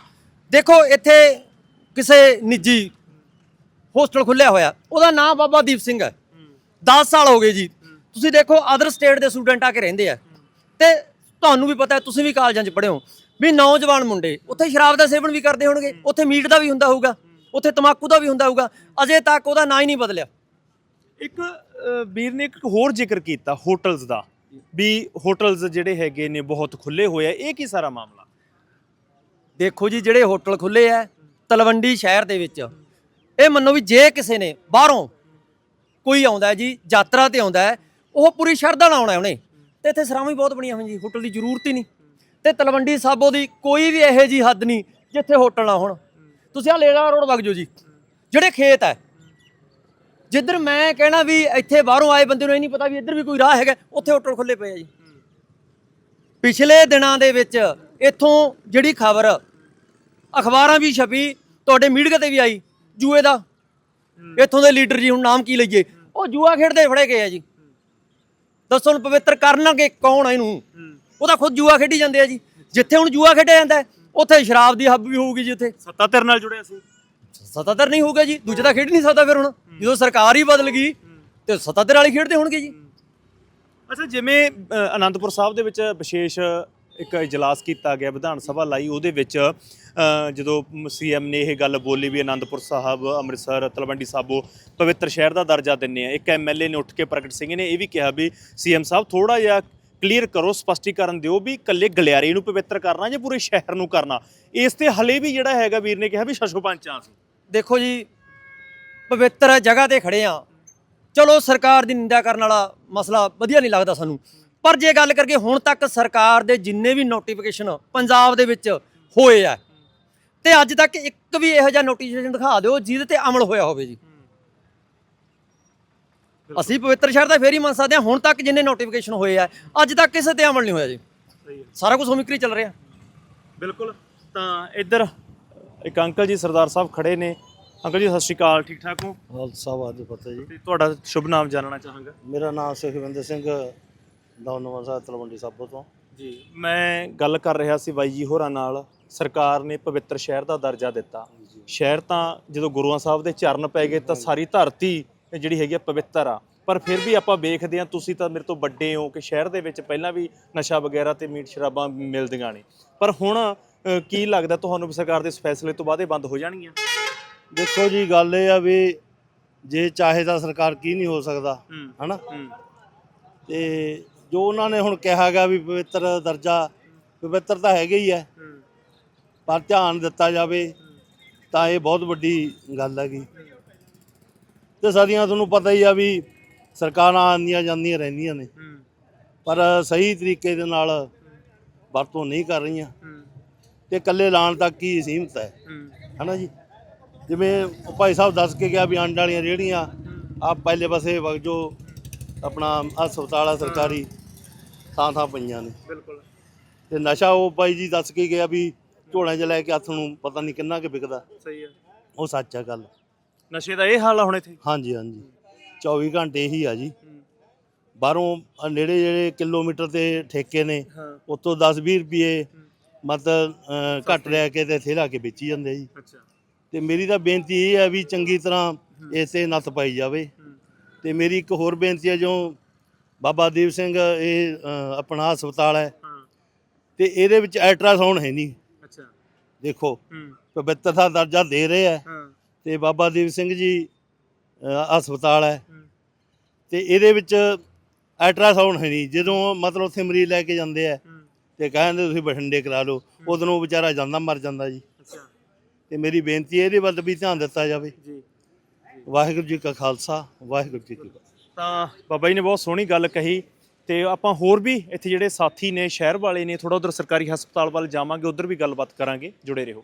D: ਦੇਖੋ ਇੱਥੇ ਕਿਸੇ ਨਿੱਜੀ ਹੋਸਟਲ ਖੁੱਲਿਆ ਹੋਇਆ। ਉਹਦਾ ਨਾਮ ਬਾਬਾ ਦੀਪ ਸਿੰਘ ਹੈ। 10 ਸਾਲ ਹੋ ਗਏ ਜੀ ਤੁਸੀਂ ਦੇਖੋ ਅਦਰ ਸਟੇਟ ਦੇ ਸਟੂਡੈਂਟ ਆ ਕੇ ਰਹਿੰਦੇ ਆ। ਤੇ ਤੁਹਾਨੂੰ ਵੀ ਪਤਾ ਹੈ ਤੁਸੀਂ ਵੀ ਕਾਲਜਾਂ 'ਚ ਪੜ੍ਹੇ ਹੋ। ਵੀ ਨੌਜਵਾਨ ਮੁੰਡੇ ਉੱਥੇ ਸ਼ਰਾਬ ਦਾ ਸੇਵਨ ਵੀ ਕਰਦੇ ਹੋਣਗੇ ਉੱਥੇ ਮੀਟ ਦਾ ਵੀ ਹੁੰਦਾ ਹੋਊਗਾ ਉੱਥੇ ਤਮਾਕੂ ਦਾ ਵੀ ਹੁੰਦਾ ਹੋਊਗਾ ਅਜੇ ਤੱਕ ਉਹਦਾ ਨਾਂ ਹੀ ਨਹੀਂ ਬਦਲਿਆ।
A: ਇੱਕ ਅ, ਵੀਰ ਨੇ ਇੱਕ ਹੋਰ ਜ਼ਿਕਰ ਕੀਤਾ ਹੋਟਲਸ ਦਾ। ਵੀ ਹੋਟਲਸ ਜਿਹੜੇ ਹੈਗੇ ਨੇ ਬਹੁਤ ਖੁੱਲੇ ਹੋਏ ਆ। ਇਹ ਕੀ ਸਾਰਾ ਮਾਮਲਾ?
D: ਦੇਖੋ ਜੀ ਜਿਹੜੇ ਹੋਟਲ ਖੁੱਲੇ ਆ ਤਲਵੰਡੀ ਸ਼ਹਿਰ ਦੇ ਵਿੱਚ ਇਹ ਮੰਨੋ ਵੀ ਜੇ ਕਿਸੇ ਨੇ ਬਾਹਰੋਂ ਕੋਈ ਆਉਂਦਾ ਹੈ ਜੀ ਯਾਤਰਾ ਤੇ ਆਉਂਦਾ ਹੈ ਉਹ ਪੂਰੀ ਸ਼ਰਧਾ ਨਾਲ ਆਉਣਾ ਉਹਨੇ। ਤੇ ਇੱਥੇ ਸਰਾਵਾਂ ਵੀ ਬਹੁਤ ਬਣੀਆਂ ਹੋਈਆਂ ਜੀ, ਹੋਟਲ ਦੀ ਜ਼ਰੂਰਤ ਹੀ ਨਹੀਂ। ਤੇ ਤਲਵੰਡੀ ਸਾਬੋ ਦੀ ਕੋਈ ਵੀ ਇਹੋ ਜੀ ਹੱਦ ਨਹੀਂ ਜਿੱਥੇ ਹੋਟਲ ਨਾ ਹੋਣ। ਤੁਸੀਂ ਆ ਲੇਲਾ ਰੋਡ ਵਗ ਜਾਓ ਜੀ, ਜਿਹੜੇ ਖੇਤ ਹੈ। ਜਿੱਧਰ ਮੈਂ ਕਹਿਣਾ ਵੀ ਇੱਥੇ ਬਾਹਰੋਂ ਆਏ ਬੰਦੇ ਨੂੰ ਇਹ ਨਹੀਂ ਪਤਾ ਵੀ ਇੱਧਰ ਵੀ ਕੋਈ ਰਾਹ ਹੈਗਾ, ਉੱਥੇ ਹੋਟਲ ਖੁੱਲੇ ਪਏ ਆ ਜੀ। ਪਿਛਲੇ ਦਿਨਾਂ ਦੇ ਵਿੱਚ ਇੱਥੋਂ ਜਿਹੜੀ ਖਬਰ, ਅਖਬਾਰਾਂ ਵੀ ਛਪੀ, ਤੁਹਾਡੇ ਮੀਡੀਆ ਤੇ ਵੀ ਆਈ, ਜੂਏ ਦਾ। ਇੱਥੋਂ ਦੇ ਲੀਡਰ ਜੀ, ਹੁਣ ਨਾਮ ਕੀ ਲਈਏ? ਉਹ ਜੂਆ ਖੇਡਦੇ ਫੜੇ ਗਏ ਆ ਜੀ। ਦੱਸੋ ਹੁਣ ਪਵਿੱਤਰ ਕਰਨਗੇ ਕੌਣ ਆ ਇਹਨੂੰ? ਉਹ ਤਾਂ ਖੁਦ ਜੂਆ ਖੇਡੀ ਜਾਂਦੇ ਆ ਜੀ। ਜਿੱਥੇ ਹੁਣ ਜੂਆ ਖੇਡਿਆ ਜਾਂਦਾ ਉੱਥੇ ਸ਼ਰਾਬ ਦੀ ਹੱਬ ਵੀ ਹੋਊਗੀ ਜੀ ਉੱਥੇ।
A: ਸੱਤਾ ਤੇਰੇ ਨਾਲ ਜੁੜਿਆ ਸੀ?
D: ਸਤਾਤਰ ਨਹੀਂ ਹੋਊਗਾ ਜੀ ਦੂਜੇ ਤਾਂ ਖੇਡ ਨਹੀਂ ਸਕਦਾ ਫਿਰ ਹੁਣ। ਜਦੋਂ ਸਰਕਾਰ ਹੀ ਬਦਲ ਗਈ ਤੇ ਸਤਾਤਰ ਵਾਲੀ ਖੇਡਦੇ ਹੋਣਗੇ ਜੀ।
A: ਅੱਛਾ ਜਿਵੇਂ ਅਨੰਦਪੁਰ ਸਾਹਿਬ ਦੇ ਵਿੱਚ ਵਿਸ਼ੇਸ਼ ਇੱਕ ਇਜਲਾਸ ਕੀਤਾ ਗਿਆ ਵਿਧਾਨ ਸਭਾ ਲਾਈ ਉਹਦੇ ਵਿੱਚ ਅ, ਜਦੋਂ ਸੀਐਮ ਨੇ ਇਹ ਗੱਲ ਬੋਲੀ ਵੀ ਅਨੰਦਪੁਰ ਸਾਹਿਬ ਅੰਮ੍ਰਿਤਸਰ ਤਲਵੰਡੀ ਸਾਬੋ ਪਵਿੱਤਰ ਸ਼ਹਿਰ ਦਾ ਦਰਜਾ ਦਿੰਨੇ ਆ। ਇੱਕ ਐਮਐਲਏ ਨੇ ਉੱਠ ਕੇ ਪ੍ਰਗਟ ਸਿੰਘ ਨੇ ਇਹ ਵੀ ਕਿਹਾ ਵੀ ਸੀਐਮ ਸਾਹਿਬ ਥੋੜਾ ਜਿਹਾ ਕਲੀਅਰ ਕਰੋ ਸਪਸ਼ਟੀਕਰਨ ਦਿਓ ਵੀ ਇਕੱਲੇ ਗਲਿਆਰੇ ਨੂੰ ਪਵਿੱਤਰ ਕਰਨਾ ਜਾਂ ਪੂਰੇ ਸ਼ਹਿਰ ਨੂੰ ਕਰਨਾ। ਇਸ ਤੇ ਹਲੇ ਵੀ ਜਿਹੜਾ ਹੈਗਾ ਵੀਰ ਨੇ ਕਿਹਾ ਵੀ ਸ਼ਸ਼ੋ ਪੰਚਾਂ ਸੀ
D: ਦੇਖੋ ਜੀ ਪਵਿੱਤਰ ਜਗ੍ਹਾ ਤੇ ਖੜੇ ਆ। ਚਲੋ ਸਰਕਾਰ ਦੀ ਨਿੰਦਾ ਕਰਨ ਵਾਲਾ ਮਸਲਾ ਵਧੀਆ ਨਹੀਂ ਲੱਗਦਾ ਸਾਨੂੰ। ਪਰ ਜੇ ਗੱਲ ਕਰਕੇ ਹੁਣ ਤੱਕ ਸਰਕਾਰ ਦੇ ਜਿੰਨੇ ਵੀ ਨੋਟੀਫਿਕੇਸ਼ਨ ਪੰਜਾਬ ਦੇ ਵਿੱਚ ਹੋਏ ਆ ਤੇ ਅੱਜ ਤੱਕ ਇੱਕ ਵੀ ਇਹੋ ਜਿਹਾ ਨੋਟੀਫਿਕੇਸ਼ਨ ਦਿਖਾ ਦਿਓ ਜਿਹਦੇ ਤੇ ਅਮਲ ਹੋਇਆ ਹੋਵੇ ਜੀ। ਅਸੀਂ ਪਵਿੱਤਰ ਸ਼ਹਿਰ ਦਾ ਫੇਰ ਹੀ ਮੰਨ ਸਕਦੇ ਹਾਂ ਹੁਣ ਤੱਕ ਜਿੰਨੇ ਨੋਟੀਫਿਕੇਸ਼ਨ ਹੋਏ ਆ ਅੱਜ ਤੱਕ ਕਿਸੇ ਤੇ ਅਮਲ ਨਹੀਂ ਹੋਇਆ ਜੀ। ਸਾਰਾ ਕੁਝ ਹੋਮਿਕਰੀ ਚੱਲ ਰਿਹਾ।
A: ਬਿਲਕੁਲ। ਤਾਂ ਇੱਧਰ ਇੱਕ ਅੰਕਲ ਜੀ ਸਰਦਾਰ ਸਾਹਿਬ ਖੜੇ ਨੇ। ਅੰਕਲ ਜੀ ਸਤਿ ਸ਼੍ਰੀ ਅਕਾਲ ਠੀਕ ਠਾਕ ਹੋ?
B: ਖਾਲਸਾ ਵਾਹਿਗੁਰੂ ਫਤਿਹ ਜੀ।
A: ਤੇ ਤੁਹਾਡਾ ਸ਼ੁਭ ਨਾਮ ਜਾਣਨਾ ਚਾਹਾਂਗਾ।
B: ਮੇਰਾ ਨਾਮ ਸੁਖਵਿੰਦਰ ਸਿੰਘ ਦੌਨਵਾ ਸਾਹਿਬ ਤਲਵੰਡੀ ਸਾਬੋ ਤੋਂ।
A: ਜੀ। ਮੈਂ ਗੱਲ ਕਰ ਰਿਹਾ ਸੀ ਬਾਈ ਜੀ ਹੋਰਾਂ ਨਾਲ। ਸਰਕਾਰ ਨੇ ਪਵਿੱਤਰ ਸ਼ਹਿਰ ਦਾ ਦਰਜਾ ਦਿੱਤਾ। ਸ਼ਹਿਰ ਤਾਂ ਜਦੋਂ ਗੁਰੂਆਂ ਸਾਹਿਬ ਦੇ ਚਰਨ ਪੈ ਗਏ ਤਾਂ ਸਾਰੀ ਧਰਤੀ ਜਿਹੜੀ ਹੈਗੀ ਆ ਪਵਿੱਤਰ ਆ। ਪਰ ਫਿਰ ਵੀ ਆਪਾਂ ਵੇਖਦੇ ਆ ਤੁਸੀਂ ਤਾਂ ਮੇਰੇ ਤੋਂ ਵੱਡੇ ਹੋ ਕਿ ਸ਼ਹਿਰ ਦੇ ਵਿੱਚ ਪਹਿਲਾਂ ਵੀ ਨਸ਼ਾ ਵਗੈਰਾ ਤੇ ਮੀਟ ਸ਼ਰਾਬਾਂ ਮਿਲਦੀਆਂ ਨੇ। ਪਰ ਹੁਣ ਕੀ ਲੱਗਦਾ ਤੁਹਾਨੂੰ ਵੀ ਸਰਕਾਰ ਦੇ ਇਸ ਫੈਸਲੇ ਤੋਂ ਬਾਅਦ ਇਹ ਬੰਦ ਹੋ ਜਾਣਗੀਆਂ?
E: ਦੇਖੋ ਜੀ ਗੱਲ ਇਹ ਆ ਵੀ ਜੇ ਚਾਹੇ ਤਾਂ ਸਰਕਾਰ ਕੀ ਨਹੀਂ ਹੋ ਸਕਦਾ। ਹਨਾ? ਤੇ ਜੋ ਉਹਨਾਂ ਨੇ ਹੁਣ ਕਿਹਾਗਾ ਵੀ ਪਵਿੱਤਰ ਦਰਜਾ, ਪਵਿੱਤਰ ਤਾਂ ਹੈਗਾ ਹੀ ਹੈ। ਪਰ ਧਿਆਨ ਦਿੱਤਾ ਜਾਵੇ ਤਾਂ ਇਹ ਬਹੁਤ ਵੱਡੀ ਗੱਲ ਹੈਗੀ। ਤੇ ਸਾਡੀਆਂ ਤੁਹਾਨੂੰ ਪਤਾ ਹੀ ਆ ਵੀ ਸਰਕਾਰਾਂ ਆਉਂਦੀਆਂ ਜਾਂਦੀਆਂ ਰਹਿੰਦੀਆਂ ਨੇ। ਪਰ ਸਹੀ ਤਰੀਕੇ ਦੇ ਨਾਲ ਵਰਤੋਂ ਨਹੀਂ ਕਰ ਰਹੀਆਂ।
A: ਹੂੰ
E: ਤੇ ਇਕੱਲੇ ਲਾਣ ਤੱਕ ਹੀ ਸੀਮਤ ਹੈ।
A: ਹੂੰ
E: ਹਨਾ ਜੀ? ਜਿਵੇਂ ਭਾਈ ਸਾਹਿਬ ਦੱਸ ਕੇ ਗਿਆ ਵੀ ਅੰਡ ਵਾਲੀਆਂ ਰੇਹੜੀਆਂ ਆ ਪਹਿਲੇ ਪਾਸੇ ਵਗ ਜੋ ਆਪਣਾ ਹਸਪਤਾਲ ਆ ਸਰਕਾਰੀ। ਥਾਂ ਥਾਂ ਪਈਆਂ ਨੇ।
A: ਬਿਲਕੁਲ।
E: ਤੇ ਨਸ਼ਾ ਉਹ ਭਾਈ ਜੀ ਦੱਸ ਕੇ ਗਿਆ ਵੀ ਝੋਲਿਆਂ 'ਚ ਲੈ ਕੇ ਹੱਥ ਨੂੰ ਪਤਾ ਨਹੀਂ ਕਿੰਨਾ ਕੁ ਵਿਕਦਾ।
A: ਸਹੀ ਹੈ
E: ਉਹ ਸੱਚ ਆ ਗੱਲ।
A: ਨਸ਼ੇ ਦਾ ਇਹ ਹਾਲ ਆ ਹੁਣ ਇੱਥੇ?
E: ਹਾਂਜੀ ਹਾਂਜੀ। 24 ਘੰਟੇ ਹੀ ਆ ਜੀ। ਬਾਹਰੋਂ ਨੇੜੇ ਜਿਹੜੇ ਕਿਲੋਮੀਟਰ ਤੇ ਠੇਕੇ ਨੇ
A: ਹਾਂ।
E: ਉਤੋਂ 10-20 ਰੁਪਏ ਮਤਲਬ ਅਹ, ਘੱਟ ਲੈ ਕੇ ਤੇ ਇੱਥੇ ਲਾ ਕੇ ਵੇਚੀ ਜਾਂਦੇ ਜੀ।
A: ਅੱਛਾ।
E: ਤੇ ਮੇਰੀ ਤਾਂ ਬੇਨਤੀ ਇਹ ਹੈ ਵੀ ਚੰਗੀ ਤਰ੍ਹਾਂ ਇਸੇ ਨੱਥ ਪਾਈ ਜਾਵੇ। ਤੇ ਮੇਰੀ ਇੱਕ ਹੋਰ ਬੇਨਤੀ ਹੈ ਜੋ ਬਾਬਾ ਦੀਪ ਸਿੰਘ ਇਹ ਅ, ਆਪਣਾ ਹਸਪਤਾਲ ਹੈ।
A: ਹਾਂ।
E: ਤੇ ਇਹਦੇ ਵਿੱਚ ਅਲਟਰਾਸਾਊਂਡ ਹੈ ਨਹੀਂ।
A: ਅੱਛਾ।
E: ਦੇਖੋ
A: ਹੂੰ।
E: ਪਵਿੱਤਰ ਦਾ ਦਰਜਾ ਦੇ ਰਹੇ ਹੈ।
A: ਹਾਂ।
E: ਤੇ ਬਾਬਾ ਦੀਪ ਸਿੰਘ ਜੀ ਅ, ਹਸਪਤਾਲ ਹੈ।
A: ਹੂੰ।
E: ਤੇ ਇਹਦੇ ਵਿੱਚ ਅਲਟਰਾਸਾਊਂਡ ਹੈ ਨਹੀਂ। ਜਦੋਂ ਮਤਲਬ ਉੱਥੇ ਮਰੀਜ਼ ਲੈ ਕੇ ਜਾਂਦੇ ਆ
A: ਹੂੰ।
E: ਤੇ ਕਹਿੰਦੇ ਤੁਸੀਂ ਬਠਿੰਡੇ ਕਰਾ ਲਓ। ਉਦੋਂ ਉਹ ਵਿਚਾਰਾ ਜਾਂਦਾ ਮਰ ਜਾਂਦਾ ਜੀ।
A: ਅੱਛਾ।
E: ਤੇ ਮੇਰੀ ਬੇਨਤੀ ਹੈ ਇਹਦੇ ਵੱਲ ਵੀ ਧਿਆਨ ਦਿੱਤਾ ਜਾਵੇ।
A: ਜੀ।
E: ਵਾਹਿਗੁਰੂ ਜੀ ਕਾ ਖਾਲਸਾ ਵਾਹਿਗੁਰੂ ਜੀ ਕੀ ਫਤਿਹ।
A: ਤਾਂ ਬਾਬਾ ਜੀ ਨੇ ਬਹੁਤ ਸੋਹਣੀ ਗੱਲ ਕਹੀ ਤੇ ਆਪਾਂ ਹੋਰ ਵੀ ਇੱਥੇ ਜਿਹੜੇ ਸਾਥੀ ਨੇ, ਸ਼ਹਿਰ ਵਾਲੇ ਨੇ ਥੋੜਾ ਉਧਰ ਸਰਕਾਰੀ ਹਸਪਤਾਲ ਵੱਲ ਜਾਵਾਂਗੇ, ਉਧਰ ਵੀ ਗੱਲਬਾਤ ਕਰਾਂਗੇ, ਜੁੜੇ ਰਹੋ।